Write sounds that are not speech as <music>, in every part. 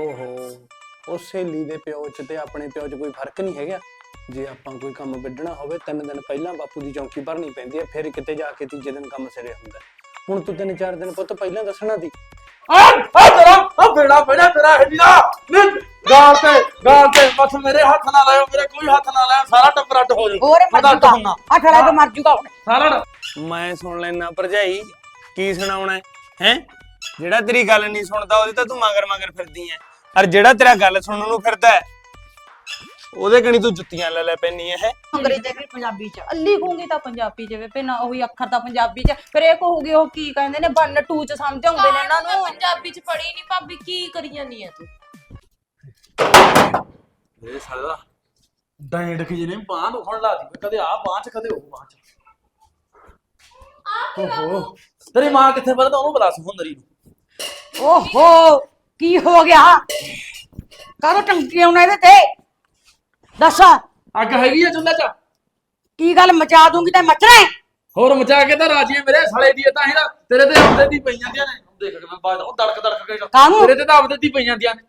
ਓਹੋ। ਉਹ ਸਹੇਲੀ ਦੇ ਪਿਓ ਚ ਤੇ ਆਪਣੇ ਪਿਓ ਚ ਕੋਈ ਫ਼ਰਕ ਨਹੀਂ ਹੈਗਾ। ਜੇ ਆਪਾਂ ਕੋਈ ਕੰਮ ਵੱਢਣਾ ਹੋਵੇ ਤਿੰਨ ਦਿਨ ਪਹਿਲਾਂ ਬਾਪੂ ਦੀ ਚੌਂਕੀ ਭਰਨੀ ਪੈਂਦੀ ਹੈ ਫਿਰ ਕਿਤੇ ਜਾ ਕੇ ਤੀਜੇ ਦਿਨ ਕੰਮ ਸਿਰੇ ਹੁੰਦਾ। ਹੁਣ ਤੂੰ ਤਿੰਨ ਚਾਰ ਦਿਨ ਪੁੱਤ ਪਹਿਲਾਂ ਦੱਸਣਾ ਦੀ ਆ ਆ ਤੇਰਾ ਆ ਬੇੜਾ ਬੇੜਾ ਤੇਰਾ ਹੈ ਵੀਰਾ ਨੀ ਗਾਲ ਤੇ ਗਾਲ ਤੇ ਬਸ ਮੇਰੇ ਹੱਥ ਨਾ ਲਾਇਓ ਮੇਰੇ ਕੋਈ ਹੱਥ ਨਾ ਲਾਇਓ ਸਾਰਾ ਟੱਬਰ ਅੱਡ ਹੋ ਜਾਊ ਹੋਰ ਮੈਂ ਮਰ ਤਾਂ ਅੱਡ ਜੂਗਾ ਹੁੰਨਾ ਅੱਠ ਲੈ ਕੇ ਮਰ ਜੂਗਾ ਹੁਣ। ਸਾਰਾ ਮੈਂ ਸੁਣ ਲੈਣਾ ਭਰਜਾਈ ਕੀ ਸੁਣਾਉਣਾ ਹੈ? ਹੈਂ? ਜਿਹੜਾ ਤੇਰੀ ਗੱਲ ਨਹੀਂ ਸੁਣਦਾ ਉਹਦੇ ਤਾਂ ਤੂੰ ਮਗਰ ਮਗਰ ਫਿਰਦੀ ਐ। ਔਰ ਜਿਹੜਾ ਤੇਰਾ ਗੱਲ ਸੁਣਨ ਨੂੰ ਫਿਰਦਾ ਹੈ ਉਹਦੇ ਕਣੀ ਤੂੰ ਜੁੱਤੀਆਂ ਲੈ ਲੈ ਪੈਣੀ ਹੈ ਅੰਗਰੇਜ਼ੀ ਕਿ ਪੰਜਾਬੀ ਚ। ਅੱਲੀ ਕਹੂੰਗੀ ਤਾਂ ਪੰਜਾਬੀ ਚ ਵੇ ਪਹਿਲਾਂ ਉਹੀ ਅੱਖਰ ਤਾਂ ਪੰਜਾਬੀ ਚ। ਫਿਰ ਇਹ ਕਹੂਗੀ ਉਹ ਕੀ ਕਹਿੰਦੇ ਨੇ 1 2 ਚ ਸਮਝ ਆਉਂਦੇ ਨੇ ਇਹਨਾਂ ਨੂੰ। ਪੰਜਾਬੀ ਚ ਪੜੀ ਨਹੀਂ ਭਾਬੀ ਕੀ ਕਰੀ ਜਾਂਦੀ ਆ ਤੂੰ? ਮੇਰੇ ਸਾਲੇ ਡੈਂਡ ਕਿ ਜਿਹਨੇ ਬਾਹ ਦੁਖਣ ਲਾ ਦੀ ਕਦੇ ਆ ਬਾਹ ਚ ਕਦੇ ਉਹ ਬਾਹ ਚ। ਓਹੋ। ਤੇਰੀ ਮਾਂ ਕਿੱਥੇ ਬਲਦਾ ਉਹਨੂੰ ਬੁਲਾ ਸੁੰਦਰੀ ਨੂੰ ਓਹੋ। ਕੀ ਹੋ ਗਿਆ? ਕਾਹਦੋਂ ਟੰਕੀ ਆਉਣਾ ਇਹਦੇ ਤੇ? ਦੱਸ। ਅੱਗ ਹੈਗੀ ਆ ਚੁੱਲ੍ਹੇ 'ਚ? ਕੀ ਗੱਲ ਮਚਾ ਦੂੰਗੀ ਤੇ ਮਚਣਾ ਹੈ? ਹੋਰ ਮਚਾ ਕੇ ਤਾਂ ਰਾਜੀ ਹੈ ਮੇਰੇ ਸਾਲੇ ਦੀ ਤਾਂ ਹੀ ਨਾ ਤੇਰੇ ਤੇ ਆਪਦੇ ਦੀ ਪਈ ਜਾਂਦੀਆਂ ਨੇ। ਦੇਖ ਕੇ ਮੈਂ ਬਾਜ ਉਹ ਦੜਕ ਦੜਕ ਕੇ ਕਾਹਨੂੰ? ਤੇਰੇ ਤੇ ਤਾਂ ਆਪਦੇ ਦੀ ਪਈ ਜਾਂਦੀਆਂ ਨੇ।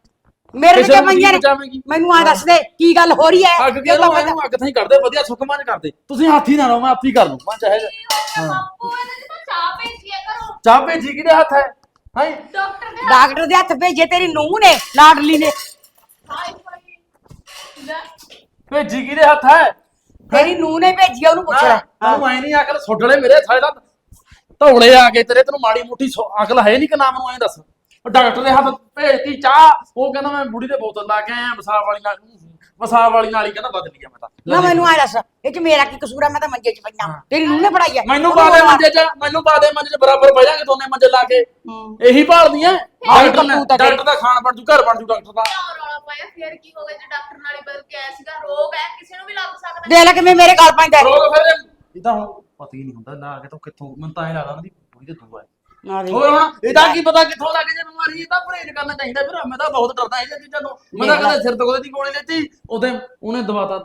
ਮੇਰੇ ਕਿਸੇ ਤੇ ਨੂੰ ਕੀ ਪਈਆਂ ਨੇ? ਮੈਨੂੰ ਆ ਦੱਸ ਦੇ ਕੀ ਗੱਲ ਹੋ ਰਹੀ ਹੈ? ਅੱਗ ਕੇ ਲੋ ਮੈਨੂੰ ਅੱਗ ਥਾਈ ਕਰਦੇ ਵਧੀਆ ਸੁਖਮਾਂ ਚ ਕਰਦੇ। ਤੁਸੀਂ ਹਾਥੀ ਨਾ ਰਹੋ ਮੈਂ ਆਪੀ ਕਰ ਲੂੰ ਮੈਂ ਚਾਹੇ ਬਾਪੂ ਇਹਦੇ ਚ ਤਾਂ ਚਾਹ ਭੇਜੀਆ ਕਰੋ ਚਾਹ ਭੇਜੀ ਕਿਹਦੇ ਹੱਥ ਹੈ? ਹਾਂ? ਡਾਕਟਰ ਦੇ ਡਾਕਟਰ ਦੇ ਹੱਥ ਭੇਜੇ ਤੇਰੀ ਨੂੰਹ ਨੇ ਲਾਡਲੀ ਨੇ। ਹਾਏ ਹਾਏ ਲੈ। ਭੇਜੀ ਕਿਹਦੇ ਹੱਥ ਹੈ? ਤੇਰੀ ਨੂੰਹ ਨੇ ਭੇਜੀ ਆ, ਉਹਨੂੰ ਪੁੱਛ ਲੈ। ਤੈਨੂੰ ਐ ਨਹੀਂ ਅਕਲ ਸੁੱਡਲੇ ਮੇਰੇ ਸਾਲੇ ਦਾ। ਧੌਲੇ ਆ ਗਏ ਤੇਰੇ ਤੈਨੂੰ ਮਾੜੀ ਮੋਟੀ ਸੋ- ਅਕਲ ਹੈ ਨਹੀਂ ਕਿ ਨਾ ਮੈਨੂੰ ਐ ਦੱਸ। ਉਹ ਡਾਕਟਰ ਦੇ ਹੱਥ ਭੇਜਤੀ ਚਾਹ ਉਹ ਕਹਿੰਦਾ ਮੈਂ ਬੁੜੀ ਦੇ ਬੋਤਲ ਲਾ ਕੇ ਆਇਆ ਵਸਾਬ ਵਾਲੀ ਨਾਲ ਵਸਾਬ ਵਾਲੀ ਨਾਲ ਹੀ ਕਹਿੰਦਾ ਬਦਲ ਗਿਆ ਮੈਂ ਤਾਂ। ਨਾ ਮੈਨੂੰ ਆ ਦੱਸ ਇਹ ਚ ਮੇਰਾ ਕੀ ਕਸੂਰ ਹੈ ਮੈਂ ਤਾਂ ਮੰਜੇ 'ਚ ਪਈਆਂ। ਤੇਰੀ ਨੂੰਹ ਨੇ ਫੜਾਈ ਹੈ ਮੈਨੂੰ ਪਾ ਦੇ ਮੰਜੇ 'ਚ ਮੈਨੂੰ ਪਾ ਦੇ ਮੰਜੇ 'ਚ ਬਰਾਬਰ ਬਹਿ ਜਾਗੇ ਦੋਨੇ ਮੰਜੇ ਲਾ ਕੇ। ਇਹੀ ਭਾਲਦੀਆਂ ਡਾਕਟਰ ਨੇ- ਕਰਤੂਤ ਆ ਤੇਰੀ। ਡਾਕਟਰ ਦਾ ਖਾਣ ਬਣ ਜੂ ਘਰ ਬਣ ਜੂ ਡਾਕਟਰ ਦਾ। ਕਿਉਂ ਰੌਲਾ ਪਾਇਆ ਫਿਰ ਕੀ ਹੋ ਗਿਆ ਜੇ ਡਾਕਟਰ ਨਾਲ ਹੀ ਬਦਲ ਕੇ ਆਇਆ ਸੀਗਾ? ਰੋਗ ਹੈ ਕਿਸੇ ਨੂੰ ਵੀ ਲੱਗ ਸਕਦਾ। ਦੇਖ ਲੈ ਕਿਵੇਂ ਮੇਰੇ ਗਲ ਪੈਂਦਾ। ਹੈ। ਰੋਗ ਫਿਰ ਇਹ ਤਾਂ ਹੁਣ ਪਤਾ ਹੀ ਨਹੀਂ ਹੁੰਦਾ ਲਾ ਕੇ ਤਾਂ ਕਿੱਥੋਂ ਮੈਨੂੰ ਤਾਂ ਐ ਲੱਗਦਾ ਉਹਦੀ ਬੁੜੀ ਤੇ ਦੂਆ ਹੈ। ਆ ਦੇਖ। ਹੋਰ ਹੁਣ ਇਹਦਾ ਕੀ ਪਤਾ ਕਿੱਥੋਂ ਲੱਗ ਜੇ ਬਿਮਾਰੀ ਇਹ ਤਾਂ ਪਰਹੇਜ਼ ਕਰਨਾ ਚਾਹੀਦਾ ਫਿਰ। ਮੈਂ ਤਾਂ ਬਹੁਤ ਡਰਦਾ ਇਹ ਚੀਜ਼ਾਂ ਤੋਂ। ਮੈਂ ਤਾਂ ਕਦੇ ਸਿਰ ਦੁਖਦੇ ਦੀ ਗੋਲੀ ਲੈਤੀ। ਉਹਦੇ ਉਹਨੇ ਦਵਾਤਾ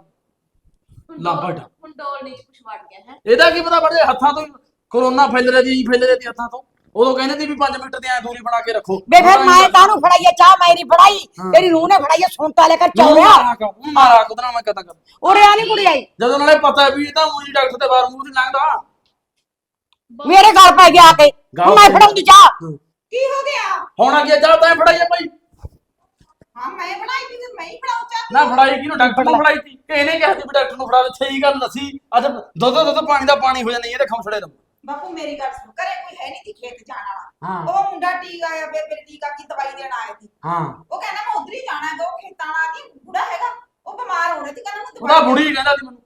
ਲਾਂਬੜ। ਹੁਣ ਡੋਲ ਨਹੀਂ ਕੁਝ ਵੜ ਗਿਆ ਹੈ। ਇਹਦਾ ਕੀ ਪਤਾ ਬੜੇ ਹੱਥਾਂ ਤੋਂ ਹੀ ਕਰੋਨਾ ਫੈਲ ਰਿਹਾ ਜੀ ਫੈਲ ਰਿਹਾ ਜੀ ਹੱਥਾਂ ਤੋਂ। ਉਦੋਂ ਕਹਿੰਦੇ ਸੀ ਵੀ 5 ਮਿੰਟ ਦੀ ਐ ਦੂਰੀ ਬਣਾ ਕੇ ਰੱਖੋ। ਬੇ ਫਿਰ ਮੈਂ ਕਾਹਨੂੰ ਫੜਾਈ ਹੈ ਚਾਹ ਮੈਂ ਨਹੀਂ ਫੜਾਈ। ਤੇਰੀ ਨੂੰਹ ਨੇ ਫੜਾਈ ਹੈ ਸੁਣਤਾ ਲੈ ਕੇ ਚੌੜਿਆ ਚੌੜਿਆ ਮਾਰਾ ਕੁਦਰਾ ਮੈਂ ਕਹਤਾ ਕਰ ਉਰੇ ਆ ਨਹੀਂ ਕੁੜੀ ਆਈ। ਜਦੋਂ ਨਾਲੇ ਪਤਾ ਵੀ ਇਹ ਤਾਂ ਮੂੰਹ ਡਾਕਟਰ ਦੇ ਬਾਹਰ ਮੂੰਹ ਨਹੀਂ ਲੰਘਦਾ। ਮੇਰੇ ਗਲ ਪੈ ਗਿਆ ਆ ਕੇ। ਗਲ ਮੈਂ ਫੜਾਉਂਦੀ ਚਾਹ। ਕੀ ਹੋ ਗਿਆ? ਹੁਣ ਅੱਗੇ ਜਾ ਤਾਂ ਫੜਾਈਏ ਭਾਈ। ਹਾਂ ਮੈਂ ਬਣਾਈ ਸੀ ਤੇ ਮੈਂ ਹੀ ਬਣਾਉ ਚਾਹ ਨਾ ਫੜਾਈ ਕਿਹਨੂੰ? ਡਾਕਟਰ ਨੂੰ ਫੜਾਈ ਤੀ ਕਿ ਇਹਨੇ ਕਿਹਾ ਸੀ ਵੀ ਡਾਕਟਰ ਨੂੰ ਫੜਾ ਦੇ। ਸਹੀ ਗੱਲ ਦੱਸੀ। ਅੱਜ ਦੁੱਧ ਦੁੱਧ ਪਾਣੀ ਦਾ ਪਾਣੀ ਹੋ ਜਾਂਦਾ ਇਹਦੇ ਖਮਸੜੇ ਨੂੰ ਬਾਪੂ ਮੇਰੀ ਗੱਲ ਸੁਣ। ਘਰੇ ਕੋਈ ਹੈ ਨਹੀਂ ਸੀ ਖੇਤ ਜਾਣ ਵਾਲਾ। ਉਹ ਮੁੰਡਾ ਟੀਕਾ ਆਇਆ ਬੇਬੇ ਟੀਕਾ ਕੀ ਦਵਾਈ ਦੇਣ ਆਇਆ ਸੀ। ਹਾਂ। ਉਹ ਕਹਿੰਦਾ ਮੈਂ ਉਧਰ ਹੀ ਜਾਣਾ ਹੈ ਉਹ ਖੇਤਾਂ ਵਾਲਾ। ਕੀ ਬੁੜਾ ਹੈਗਾ? ਉਹ ਬਿਮਾਰ ਹੋ ਰਿਹਾ ਸੀ ਕਹਿੰਦਾ ਮੈਂ ਉਹਦਾ ਦਵਾਈ ਬੁੜੀ ਕਹਿੰਦਾ ਸੀ ਮੈਨੂੰ।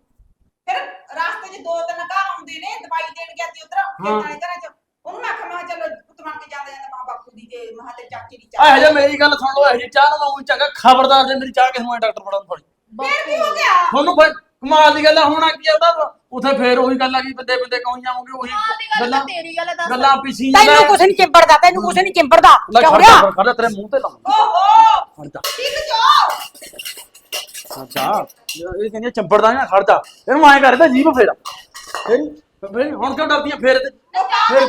ਫਿਰ ਰਾਸਤੇ 'ਚ ਦੋ ਤਿੰਨ ਘਰ ਆਉਂਦੇ ਨੇ ਦਵਾਈ ਦੇਣ ਗਿਆ ਸੀ ਉਧਰ ਖੇਤਾਂ ਵਾਲੇ ਘਰਾਂ 'ਚ। ਉਹਨੂੰ ਮੈਂ ਆਖਿਆ ਮੈਂ ਕਿਹਾ ਚਲੋ ਪੁੱਤ ਬਣ ਕੇ ਜਾਂਦੇ ਜਾਂਦੇ ਮਾਂ ਬਾਪੂ ਦੀ ਤੇ ਮਹਾਂ ਤੇ ਚਾਚੀ ਦੀ ਚਾਹ ਹਜੇ ਮੇਰੀ ਗੱਲ ਸੁਣ ਲਓ ਇਹ ਚਾਹ ਨਾ ਉਹ ਚੰਗਾ ਖਬਰਦਾਰ ਜੇ ਮੇਰੀ ਚਾਹ ਕਿਸੇ ਨੂੰ ਡਾਕਟਰ ਫੜਨ ਫੜੀ ਫਿਰ ਕੀ ਹੋ ਗਿਆ? ਤੁਹਾਨੂੰ ਫਿਰ ਕਮਾਲ ਦੀ ਗੱਲ ਆ ਹੁਣ ਕੀ ਆਉਂਦਾ ਉਥੇ ਫੇਰ ਉਹੀ ਗੱਲ ਆ ਗਈ ਬੰਦੇ ਬੰਦੇ ਕਹੀ ਜਾਵਾਂਗੇ ਉਹੀ ਦੀ ਗੱਲ ਤਾਂ ਤੇਰੀ ਗੱਲ ਦੱਸ। ਗੱਲਾਂ ਪਿਛੀ ਤੈਨੂੰ ਕੁਛ ਨਹੀਂ ਚਿੰਬੜਦਾ ਤੈਨੂੰ ਕੁਛ ਨਹੀਂ ਚਿੰਬੜਦਾ। ਚੌੜਿਆ ਜਾ ਖੜ ਜਾ ਤੇਰੇ ਮੂੰਹ ਤੇ ਲਾਉਂ ਓਹੋ! ਜਾ। ਠੀਕ ਜੋ। ਅੱਛਾ ਇਹ ਕਹਿੰਦੇ ਚੰਬੜਦਾ ਨਾ ਖੜ ਜਾ। ਇਹਨੂੰ ਐਂ ਕਰਦਾ ਜੀਭ ਫੇਰ। ਫੇਰ ਫੇਰ ਹੁਣ ਕਿਉਂ ਡਰਦੀਆਂ ਫੇਰ ਤੇ ਫਿਰ ਆਇਆ।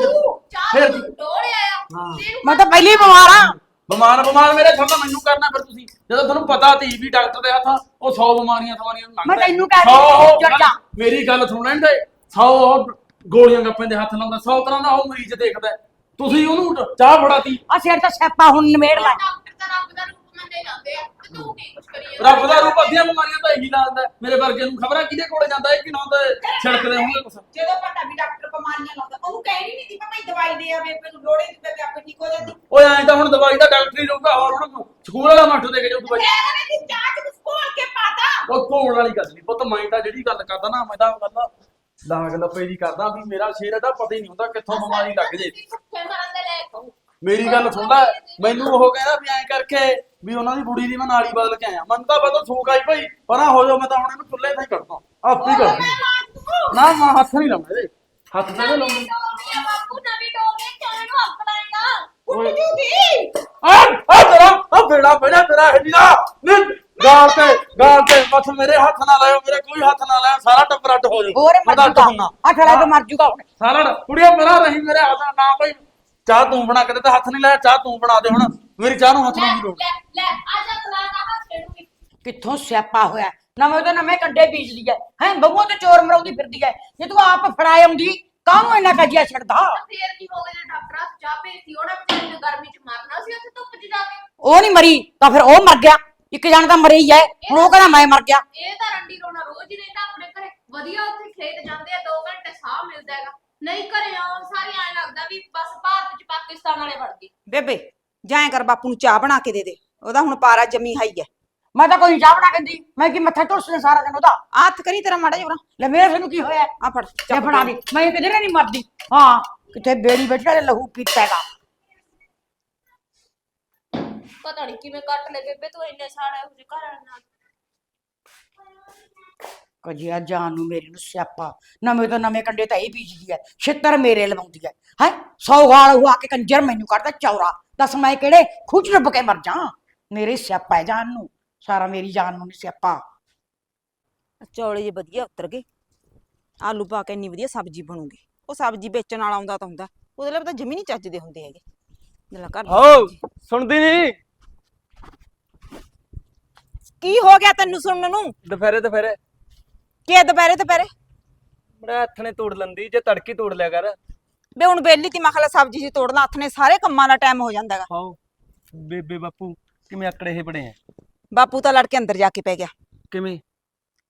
ਤੈਨੂੰ ਮੈਂ ਤਾਂ ਪਹਿਲੀ ਹੀ ਬਿਮਾਰ ਆ। ਬਿਮਾਰ ਬਿਮਾਰ ਮੇਰੇ ਥੱਲੇ ਮੈਨੂੰ ਕਰਨਾ ਫਿਰ ਤੁਸੀਂ। ਜਦੋਂ ਤੁਹਾਨੂੰ ਪਤਾ ਤੀ ਵੀ ਡਾਕਟਰ ਦੇ ਹੱਥ ਉਹ 100 ਬਿਮਾਰੀਆਂ ਸਵਾਰੀਆਂ ਨੂੰ ਮੈਂ ਤੈਨੂੰ ਕਹਿ ਰਹੀ। ਮੇਰੀ ਗੱਲ ਸੁਣ ਲੈਣ ਦੇ 100 ਉਹ ਗੋਲੀਆਂ ਗੱਪਾਂ ਦੇ ਹੱਥ ਲਾਉਂਦਾ। 100 ਤਰ੍ਹਾਂ ਦਾ ਉਹ ਮਰੀਜ਼ ਦੇਖਦਾ। ਤੁਸੀਂ ਉਹਨੂੰ ਚਾਹ ਫੜਾਤੀ। ਆ ਸਿਰ ਤਾਂ ਸਿਆਪਾ ਹੁਣ ਨਿਮੇੜ ਲੈ। ਡਾਕਟਰ ਤਾਂ ਰੱਬ ਦਾ ਰੂਪ ਮੰਨੇ ਜਾਂਦੇ ਆ ਤੇ ਤੂੰ ਕੀ ਕੁਛ ਕਰੀ ਜਾਂਦਾ? ਰੱਬ ਦਾ ਰੂਪ ਅੱਧੀਆਂ ਬਿਮਾਰੀਆਂ ਤਾਂ ਇਹੀ ਲਾਉਂਦਾ ਮੇਰੇ ਵਰਗੇ ਨੂੰ ਖਬਰਾਂ ਕਿਹਦੇ ਕੋਲੇ ਜਾਂਦਾ ਹੈ ਕਿ ਨਾ ਤੇ ਛਿੜਕਦੇ ਹੋਣਗੇ ਕੁਛ। ਜਦੋਂ ਪਤਾ ਵੀ ਡਾਕਟਰ ਬਿਮਾਰੀਆਂ ਲਾਉਂਦਾ ਉਹਨੂੰ ਕਹਿਣੀ ਨਹੀਂ ਕਿ ਭਾਈ ਦਵਾਈ ਦੇ ਆ ਬੇਬੇ ਨੂੰ ਲੋੜੇ ਦੀ ਬੇਬੇ ਆਪੇ ਠੀਕ ਹੋ ਜਾਂਦੀ। ਓਏ ਐਂ ਤਾਂ ਹੁਣ ਦਵਾਈ ਦਾ ਡਾਕਟਰ ਹੀ ਰਹੂਗਾ ਹੋਰ ਹੁਣ ਸਕੂਲ ਵਾਲਾ ਮਾਸਟਰ ਦੇ ਕੇ ਜਾਊ ਦਵਾਈ। ਇਹਨੇ ਦੀ ਜਾਂਚ ਨੂੰ ਖੋਲ ਕੇ ਪਾਤਾ ਉਹ ਕੋਣ ਵਾਲੀ ਗੱਲ ਨਹੀਂ ਪੁੱਤ ਮੈਂ ਤਾਂ ਜਿਹੜੀ ਗੱਲ ਕਰਦਾ ਨਾ ਮੈਂ ਤਾਂ ਗੱਲ ਲਾਗ ਲੱਪੇ ਦੀ ਕਰਦਾ ਵੀ ਮੇਰਾ ਸ਼ੇਰ ਦਾ ਪਤਾ ਹੀ ਨਹੀਂ ਹੁੰਦਾ ਕਿੱਥੋਂ ਬਿਮਾਰੀ ਲੱਗ ਜੇ। ਭੁੱਖੇ ਮਰਨ ਦੇ ਲੈ ਕਹੋ ਮੇਰੀ ਗੱਲ ਸੁਣ ਲੈ ਮੈਨੂੰ ਉਹ ਕਹਿੰਦਾ ਵੀ ਐਂ ਕਰਕੇ ਵੀ ਉਹਨਾਂ ਦੀ ਬੁੜੀ ਦੀ ਮੈਂ ਨਾਲੀ ਬਦਲ ਕੇ ਆਇਆ। ਮਨ ਤਾਂ ਪਤਾ ਸੂਕ ਆਈ ਭਾਈ ਪਰਾਂ ਹੋ ਜਾ ਮੈਂ ਤਾਂ ਹੁਣ ਇਹਨੂੰ ਚੁੱਲ੍ਹੇ ਤੇ ਹੀ ਕੱਢਦਾ। ਆਪ ਹੀ ਕੱਢਦਾ ਨਾ ਮੈਂ ਹੱਥ ਨਹੀਂ ਲਾਉਣਾ ਇਹਦੇ। ਹੱਥ ਤੇ ਆ ਬਾਪੂ ਨਵੀਂ ਨੇ ਕਿਉਂ ਨੂੰ ਹੱਥ ਲਾਏਗਾ ਓਏ। ਜੂਗੀ ਆ ਆ ਤੇਰਾ ਆ ਬੇੜਾ ਬੇੜਾ ਤੇਰਾ ਹਿੱਲਾ ਨੀ ਗਾਲ ਤੇ ਗਾਲ ਤੇ ਬਸ ਮੇਰੇ ਹੱਥ ਨਾ ਲਾਇਓ ਮੇਰੇ ਕੋਈ ਹੱਥ ਨਾ ਲਾਇਓ ਸਾਰਾ ਟੱਬਰ ਅੱਡ ਹੋ ਜਾਊ। ਹੋਰ ਮਰ ਜੂਗਾ ਅੱਠ ਲੈ ਕੇ ਮਰ ਜੂਗਾ ਸਾਰਾ ਕੁੜੀਆਂ ਮੇਰਾ ਰਹੀ ਮੇਰੇ ਹੱਥ ਨਾ ਕੋਈ ਚਾਹ ਤੂੰ ਬਣਾ ਕੇ ਤਾਂ ਹੱਥ ਨਹੀਂ ਲਾਇਆ ਚਾਹ ਤੂੰ ਬਣਾ ਦੇ ਹੁਣ। ਮੇਰੀ ਚਾਹ ਨੂੰ ਹੱਥ ਲਾਉਣ ਦੀ ਲੋੜ ਲੈ ਲੈ ਆ ਜਾ ਖਲਾ ਦਾ ਹੱਥ ਛੇੜੂਗੀ ਕਿੱਥੋਂ ਸਿਆਪਾ ਹੋਇਆ? ਨਵੇਂ ਤੋਂ ਨਵੇਂ ਕੰਡੇ ਬੀਜ ਲਈ ਹੈ ਬਹੂਆਂ ਤੇ ਚੋਰ ਮਰਾਉਂਦੀ ਫਿਰਦੀ ਐ। ਜੇ ਤੂੰ ਆਪ ਫੜਾਏ ਆਉਂਦੀ ਕਾਹਨੂੰ ਇੰਨਾ ਕਜਿਆ ਛੱਡਦਾ? ਤਾਂ ਫੇਰ ਕੀ ਹੋ ਗਿਆ ਜੇ ਡਾਕਟਰ? ਹੱਥ ਚਾਹ ਭੇਜਤੀ ਉਹਨੇ ਵਿਚਾਰੀ ਨੇ ਗਰਮੀ ਚ ਮਰਨਾ ਸੀ ਉੱਥੇ ਧੁੱਪ 'ਚ ਜਾ ਕੇ। ਉਹ ਨਹੀਂ ਮਰੀ ਤਾਂ ਫਿਰ ਉਹ ਮਰ ਗਿਆ। ਇੱਕ ਜਣ ਤਾਂ ਮਰੇ ਹੀ ਐ। ਹੁਣ ਉਹ ਕਹਿੰਦਾ ਮੈਂ ਮਰ ਗਿਆ। ਇਹ ਤਾਂ ਰੰਡੀ ਰੋਣਾ ਰੋਜ਼ ਹੀ ਰਹਿੰਦਾ ਆਪਣੇ ਘਰੇ। ਵਧੀਆ ਉੱਥੇ ਖੇਤ ਜਾਂਦੇ ਆ 2 ਘੰਟੇ ਸਾਹ ਮਿਲਦਾ ਹੈਗਾ। ਨਹੀਂ ਘਰੇ ਆਉਣ ਸਾਰੀ ਐਂ ਲੱਗਦਾ ਵੀ ਬਸ ਭਾਰਤ ਚ ਪਾਕਿਸਤਾਨ ਵਾਲੇ ਵੜ ਗਏ ਬੇਬੇ ਜਾਏ ਕਰ ਬਾਪੂ ਨੂੰ ਚਾਹ ਬਣਾ ਕੇ ਦੇ ਦੇ। ਉਹਦਾ ਹੁਣ ਪਾਰਾ ਜਮੀ ਹਾਈ ਹੈ ਮੈਂ ਤਾਂ ਕੋਈ ਚਾਹ ਬਣਾ ਕੇ ਮੈਂ ਕੀ ਮੱਥਾ ਢੋਸਦੇ ਸਾਰਾ ਦਿਨ ਉਹਦਾ? ਹੱਥ ਕਰੀ ਤੇਰਾ ਮਾੜਾ ਜਿਹਾ ਲੈ ਮੇਰੇ ਨੂੰ ਕੀ ਹੋਇਆ? ਆ ਫੜ ਲੈ ਫੜਾ। ਦੇ। ਮੈਂ ਕਿਧਰੇ ਨਹੀਂ ਮਰਦੀ। ਹਾਂ ਕਿਤੇ ਬੇੜੀ ਬੈਠਾ ਤੇ ਲਹੂ ਪੀਤਾ ਹੈਗਾ। ਪਤਾ ਨਹੀਂ ਕਿਵੇਂ ਕੱਟ ਲੈ ਬੇਬੇ ਤੂੰ ਇੰਨੇ ਸਾਲ ਇਹੋ ਜਿਹੇ ਘਰ ਵਾਲੇ ਨਾਲ ਕਜਿਆ ਜਾਨ ਨੂੰ ਮੇਰੀ ਨੂੰ ਸਿਆਪਾ। ਨਵੇਂ ਤੋਂ ਨਵੇਂ ਕੰਡੇ ਤਾਂ ਇਹ ਬੀਜਦੀ ਐ ਛਿੱਤਰ ਮੇਰੇ ਲਵਾਉਂਦੀ ਐ। ਹੈ? ਸੌ ਗਾਲ ਹੁਆ ਕੇ ਕੰਜਰ ਮੈਨੂੰ ਕਰਦਾ ਚੌਰਾ। ਦੱਸ ਮੈਂ ਕਿਹੜੇ ਖੁਚ ਰੱਬ ਕੇ ਮਰ ਜਾ ਮੇਰੇ ਸਿਆਪਾ ਹੈ ਜਾਨ ਨੂੰ। ਸਾਰਾ ਮੇਰੀ ਜਾਨ ਨੂੰ ਨੀ ਸਿਆਪਾ। ਚੌਲੇ ਜੇ ਵਧੀਆ ਉਤਰ ਗਏ। ਆਲੂ ਪਾ ਕੇ ਇੰਨੀ ਵਧੀਆ ਸਬਜ਼ੀ ਬਣੂਗੀ। ਉਹ ਸਬਜ਼ੀ ਵੇਚਣ ਵਾਲਾ ਆਉਂਦਾ ਤਾਂ ਹੁੰਦਾ। ਉਹਦੇ ਲਈ ਤਾਂ ਜਮੀ ਨਹੀਂ ਚੱਜਦੇ ਹੁੰਦੇ ਹੈਗੇ। ਜਿਹੜਾ ਘਰ ਦੀ ਹੋ ਸਬਜ਼ੀ। ਸੁਣਦੀ ਨਹੀਂ ਕੀ ਹੋ ਗਿਆ ਤੈਨੂੰ ਸੁਣਨ ਨੂੰ? ਦੁਪਹਿਰੇ ਦੁਪਹਿਰੇ। ਕੀ ਦੁਪਹਿਰੇ ਦੁਪਹਿਰੇ? ਬੜਾ ਹੱਥ ਨੇ ਤੋੜ ਲੰਦੀ ਜੇ ਤੜਕੀ ਤੋੜ ਲਿਆ ਕਰ। ਬੇ ਹੁਣ ਬੇਲੀ ਤੀ ਮਖਲਾ ਸਬਜ਼ੀ ਜੀ ਤੋੜਨਾ ਹੱਥ ਨੇ ਸਾਰੇ ਕੰਮਾਂ ਦਾ ਟਾਈਮ ਹੋ ਜਾਂਦਾ ਹੈਗਾ। ਹਾਓ ਬੇਬੇ ਬਾਪੂ ਕਿਵੇਂ ਅਕੜੇ ਇਹ ਬੜੇ ਆ? ਬਾਪੂ ਤਾਂ ਲੜ ਕੇ ਅੰਦਰ ਜਾ ਕੇ ਪੈ ਗਿਆ। ਕਿਵੇਂ?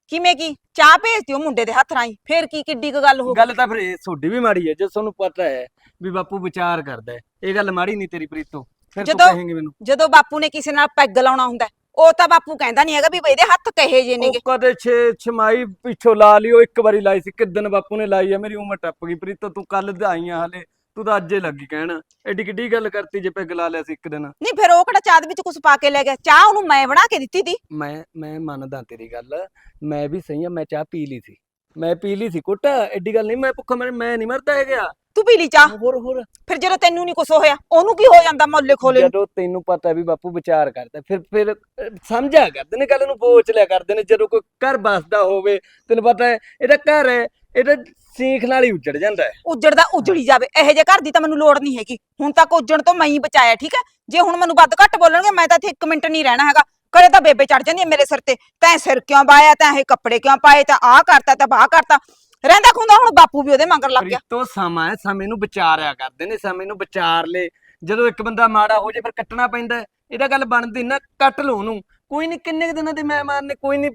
ਕਿਵੇਂ ਕੀ? ਚਾਹ ਭੇਜਤੀ ਉਹ ਮੁੰਡੇ ਦੇ ਹੱਥ ਰਾਹੀਂ ਫੇਰ ਕੀ ਕਿੱਡੀ ਕੁ ਗੱਲ ਹੋ ਗਈ? ਗੱਲ ਤਾਂ ਫਿਰ ਇਹ ਤੁਹਾਡੀ ਵੀ ਮਾੜੀ ਹੈ ਜੇ ਤੁਹਾਨੂੰ ਪਤਾ ਹੈ ਵੀ ਬਾਪੂ ਵਿਚਾਰ ਕਰਦਾ ਹੈ। ਇਹ ਗੱਲ ਮਾੜੀ ਨਹੀਂ ਤੇਰੀ ਪ੍ਰੀਤੋ ਫਿਰ ਤੂੰ ਜਦੋਂ- ਕਹੇਂਗੇ ਮੈਨੂੰ। ਜਦੋਂ ਬਾਪੂ ਨੇ ਕਿਸੇ ਨਾਲ ਪੈਗ ਲਾਉਣਾ ਹੁੰਦਾ ਹੈ, ਉਹ ਤਾਂ ਬਾਪੂ ਕਹਿੰਦਾ ਨਹੀਂ ਹੈਗਾ ਵੀ ਇਹਦੇ ਹੱਥ ਕਹੇ ਜੇ ਨੇਗੇ। ਉਹ ਕਦੇ ਛੇ ਛਮਾਈ ਪਿੱਛੋਂ ਲਾ ਲਈ ਉਹ ਇੱਕ ਵਾਰੀ ਲਾਈ ਸੀ ਕਿਦਨ ਬਾਪੂ ਨੇ ਲਾਈ ਹੈ ਮੇਰੀ ਉਮਰ ਟੱਪ ਗਈ। ਪ੍ਰੀਤੋ ਤੂੰ ਕੱਲ ਦਾ ਆਈਆਂ ਹਲੇ ਤੂੰ ਤਾਂ ਅੱਜੇ ਲੱਗੀ ਕਹਿਣ। ਐਡੀ ਕਿੱਡੀ ਗੱਲ ਕਰਤੀ ਜੇ ਪੈਗ ਲਾ ਲਿਆ ਸੀ ਇੱਕ ਦਿਨ। ਨਹੀਂ ਫਿਰ ਉਹ ਕਿਹੜਾ ਚਾਹ ਦੇ ਵਿੱਚ ਕੁਝ ਪਾ ਕੇ ਲੈ ਗਿਆ? ਚਾਹ ਉਹਨੂੰ ਮੈਂ ਬਣਾ ਕੇ ਦਿੱਤੀ ਤੀ। ਮੈਂ ਮੈਂ ਮੰਨਦਾ ਤੇਰੀ ਗੱਲ ਮੈਂ ਵੀ ਸਹੀ ਆ ਮੈਂ ਚਾਹ ਪੀ ਲਈ ਸੀ। ਮੈਂ ਪੀ ਲਈ ਸੀ ਕੁੱਟ ਐਡੀ ਗੱਲ ਨਹੀਂ ਮੈਂ ਭੁੱਖਾ ਮਰ ਮੈਂ ਨਹੀਂ ਮਰਦਾ ਹੈਗਾ। ਤੂੰ ਪੀ ਲਈ ਚਾਹ। ਹੋਰ ਹੋਰ। ਫਿਰ ਜਦੋਂ ਤੈਨੂੰ ਨਹੀਂ ਕੁਝ ਹੋਇਆ ਉਹਨੂੰ ਕੀ ਹੋ ਜਾਂਦਾ ਮੌਲੇ ਖੋਲੇ ਨੂੰ? ਜਦੋਂ ਤੈਨੂੰ ਪਤਾ ਵੀ ਬਾਪੂ ਵਿਚਾਰ ਕਰਦਾ ਫਿਰ ਫਿਰ ਅਹ, ਸਮਝਿਆ ਕਰਦੇ ਨੇ ਗੱਲ ਨੂੰ ਬੋਚ ਲਿਆ ਕਰਦੇ ਨੇ ਜਦੋਂ ਕੋਈ ਘਰ ਬਸਦਾ ਹੋਵੇ ਤੈਨੂੰ ਪਤਾ ਹੈ ਇਹਦਾ ਘਰ ਹੈ ਇਹਦਾ ਸੀਖ ਨਾਲ ਹੀ ਉੱਜੜ ਜਾਂਦਾ ਹੈ। ਉੱਜੜਦਾ ਉੱਜੜੀ ਜਾਵੇ। ਇਹੋ ਜਿਹੇ ਘਰ ਦੀ ਤਾਂ ਮੈਨੂੰ ਲੋੜ ਨਹੀਂ ਹੈਗੀ। ਹੁਣ ਤੱਕ ਉੱਜਣ ਤੋਂ ਮੈਂ ਹੀ ਬਚਾਇਆ ਠੀਕ ਹੈ? ਜੇ ਹੁਣ ਮੈਨੂੰ ਵੱਧ ਘੱਟ ਬੋਲਣਗੇ ਮੈਂ ਤਾਂ ਇੱਥੇ ਇੱਕ ਮਿੰਟ ਨਹੀਂ ਰਹਿਣਾ ਹੈਗਾ। ਕਦੇ ਤਾਂ ਬੇਬੇ ਚੜ ਜਾਂਦੀ ਹੈ ਮੇਰੇ ਸਿਰ ਤੇ। ਤੈਂ ਸਿਰ ਕਿਉਂ ਬਾਇਆ ਤੈਂ ਇਹ ਕੱਪੜੇ ਕਿਉਂ ਪਾਏ ਤਾਂ ਆਹ ਕਰਤਾ ਤਾਂ ਬਾਹ ਕਰਤਾ। ਰਹਿੰਦਾ ਖੁੰਦਾ ਹੁਣ ਬਾਪੂ ਵੀ ਉਹਦੇ ਮੰਗਰ ਲੱਗ ਗਿਆ। ਪ੍ਰੀਤੋ ਸਮਾਂ ਹੈ ਸਮੇਂ ਨੂੰ ਵਿਚਾਰਿਆ ਕਰਦੇ ਨੇ ਸਮੇਂ ਨੂੰ ਵਿਚਾਰ ਲੈ। ਜਦੋਂ ਇੱਕ ਬੰਦਾ ਮਾੜਾ ਹੋ ਜੇ ਫਿਰ ਕੱਟਣਾ ਪੈਂਦਾ। ਇਹਦਾ ਗੱਲ ਬਣਦੀ ਨਾ ਕੱਟ ਲਓ ਉਹਨੂੰ। ਕੋਈ ਨਹੀਂ ਕਿੰਨੇ ਕੁ ਦਿਨਾਂ ਦੇ ਮਹਿਮਾਨ ਨੇ ਕੋਈ ਨਹੀਂ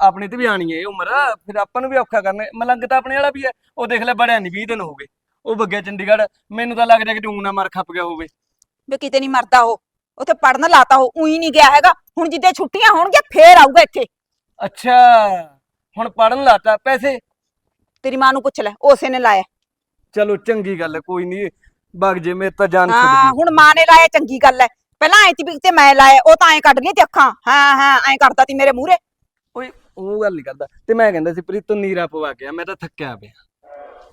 ਆਪਣੇ ਤੇ ਵੀ ਆਣੀ ਹੈ ਇਹ ਉਮਰ। ਫਿਰ ਆਪਾਂ ਨੂੰ ਵੀ ਔਖਾ ਕਰਨਾ। ਮਲੰਗ ਤਾਂ ਆਪਣੇ ਵਾਲਾ ਵੀ ਹੈ। ਉਹ ਦੇਖ ਲੈ ਬੜਿਆ ਨਹੀਂ 20 ਦਿਨ ਹੋ ਗਏ। ਉਹ ਬੱਗਿਆ ਚੰਡੀਗੜ੍ਹ। ਮੈਨੂੰ ਤਾਂ ਲੱਗਦਾ ਕਿ ਤੂੰ ਨਾ ਮਰ ਖੱਪ ਗਿਆ ਹੋਵੇ। ਵੀ ਕਿਤੇ ਨਹੀਂ ਮਰਦਾ ਉਹ। ਉੱਥੇ ਪੜਨ ਲਾਤਾ ਉਹ। ਉਹੀ ਨਹੀਂ ਗਿਆ ਹੈਗਾ। ਹੁਣ ਜਿੱਦੇ ਛੁੱਟੀਆਂ ਹੋਣਗੀਆਂ ਫੇਰ ਆਊਗਾ ਇੱਥੇ। ਅੱਛਾ। ਹੁਣ ਪੜਨ ਲਾਤਾ। ਪੈਸੇ ਤੇਰੀ ਮਾਂ ਨੂੰ ਪੁੱਛ ਲੈ ਉਸੇ ਨੇ ਲਾਇਆ। ਚਲੋ ਚੰਗੀ ਗੱਲ ਹੈ ਕੋਈ ਨਹੀਂ ਬਗ ਜੇ ਮੇਰੇ ਤਾਂ ਜਾਨ ਹਾਂ ਛੁੱਟ ਹੁਣ ਮਾਂ ਨੇ ਲਾਇਆ ਚੰਗੀ ਗੱਲ ਹੈ। ਪਹਿਲਾਂ ਐ ਤੀ ਵੀ ਤੇ ਮੈਂ ਲਾਇਆ ਉਹ ਤਾਂ ਐ ਕੱਢ ਲਈ ਤੇ ਅੱਖਾਂ। ਹਾਂ ਹਾਂ ਐ ਕਰਦਾ ਤੀ ਮੇਰੇ ਮੂਹਰੇ। ਓਏ ਉਹ ਗੱਲ ਨਹੀਂ ਕਰਦਾ। ਤੇ ਮੈਂ ਕਹਿੰਦਾ ਸੀ ਪ੍ਰੀਤ ਤੂੰ ਨੀਰਾ ਪਵਾ ਗਿਆ ਮੈਂ ਤਾਂ ਥੱਕਿਆ ਪਿਆ।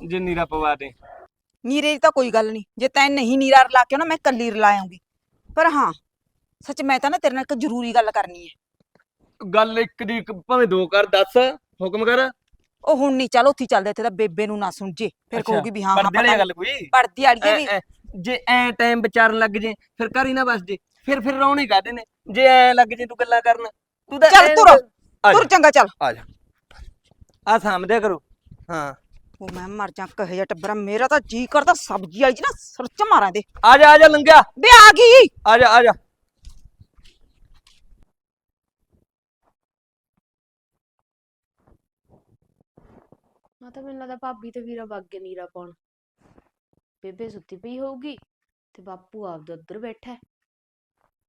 ਜੇ ਨੀਰਾ ਪਵਾ ਦੇ। ਨੀਰੇ ਦੀ ਤਾਂ ਕੋਈ ਗੱਲ ਨਹੀਂ ਜੇ ਤੈਂ ਨਹੀਂ ਨੀਰਾ ਰਲਾ ਕੇ ਨਾ ਮੈਂ ਕੱਲੀ ਰਲਾ ਆਉਂਗੀ। ਪਰ ਹਾਂ ਸੱਚ ਮੈਂ ਤਾਂ ਨਾ ਤੇਰੇ ਨਾਲ ਇੱਕ ਜ਼ਰੂਰੀ ਗੱਲ ਕਰਨੀ ਹੈ। ਗੱਲ ਇੱਕ ਦੀ ਇੱਕ ਭਾਵੇਂ ਦੋ ਕਰ ਦੱਸ ਹੁਕਮ ਕਰ। ਉਹ ਹੁਣ ਨਹੀਂ ਚੱਲ ਉੱਥੇ ਹੀ ਚੱਲਦੇ ਇੱਥੇ ਤਾਂ ਬੇਬੇ ਨੂੰ ਨਾ ਸੁਣ ਜੇ। ਫਿਰ ਅੱਛਾ, ਕਹੂਗੀ ਵੀ ਹਾਂ ਹਾਂ ਵਾਲੀ ਪਤਾ ਗੱਲ ਕੋਈ? ਪੜਦੀ ਆੜੀਏ ਵੀ। ਐ- ਐ, ਜੇ ਐ ਟਾਈਮ ਵਿਚਾਰਨ ਲੱਗ ਜੇ ਫਿਰ ਘਰ ਹੀ ਨਾ ਬਸ ਜੇ। ਫਿਰ ਫਿਰ ਰੌਣੇ ਕਾਦੇ ਨੇ? ਜੇ ਐ ਲੱਗ ਜੇ ਤੂੰ ਗੱਲਾਂ ਕਰਨ ਤੂੰ ਤਾਂ ਚੱਲ ਐਂ- ਤੁਰ, ਆ ਤੁਰ ਜਾ, ਚੰਗਾ ਚੱਲ। ਆ ਜਾ। ਆ ਸਾਹਮਣੇ ਕਰੋ। ਹਾਂ। ਉਹ ਮੈਂ ਮਰ ਜਾ ਕਹੇ ਜਾ ਟੱਬਰਾ ਮੇਰਾ ਤਾਂ ਜੀ ਕਰਦਾ ਸਬਜ਼ੀ ਵਾਲੀ ਚ ਨਾ ਸਰਚ ਮਾਰਾਂ ਦੇ ਆ ਜਾ ਆ ਜਾ ਲੰਘਿਆ। ਬੇ ਆ ਗਈ। ਆ ਜਾ ਆ ਜਾ। ਆ ਤਾਂ ਮੈਨੂੰ ਲੱਗਦਾ ਭਾਬੀ ਤੇ ਵੀਰਾ ਵਗ ਗਏ ਨੀਰਾ ਪਾਉਣ। ਬੇਬੇ ਸੁੱਤੀ ਪਈ ਹੋਊਗੀ ਤੇ ਬਾਪੂ ਆਪਦਾ ਉੱਧਰ ਬੈਠਾ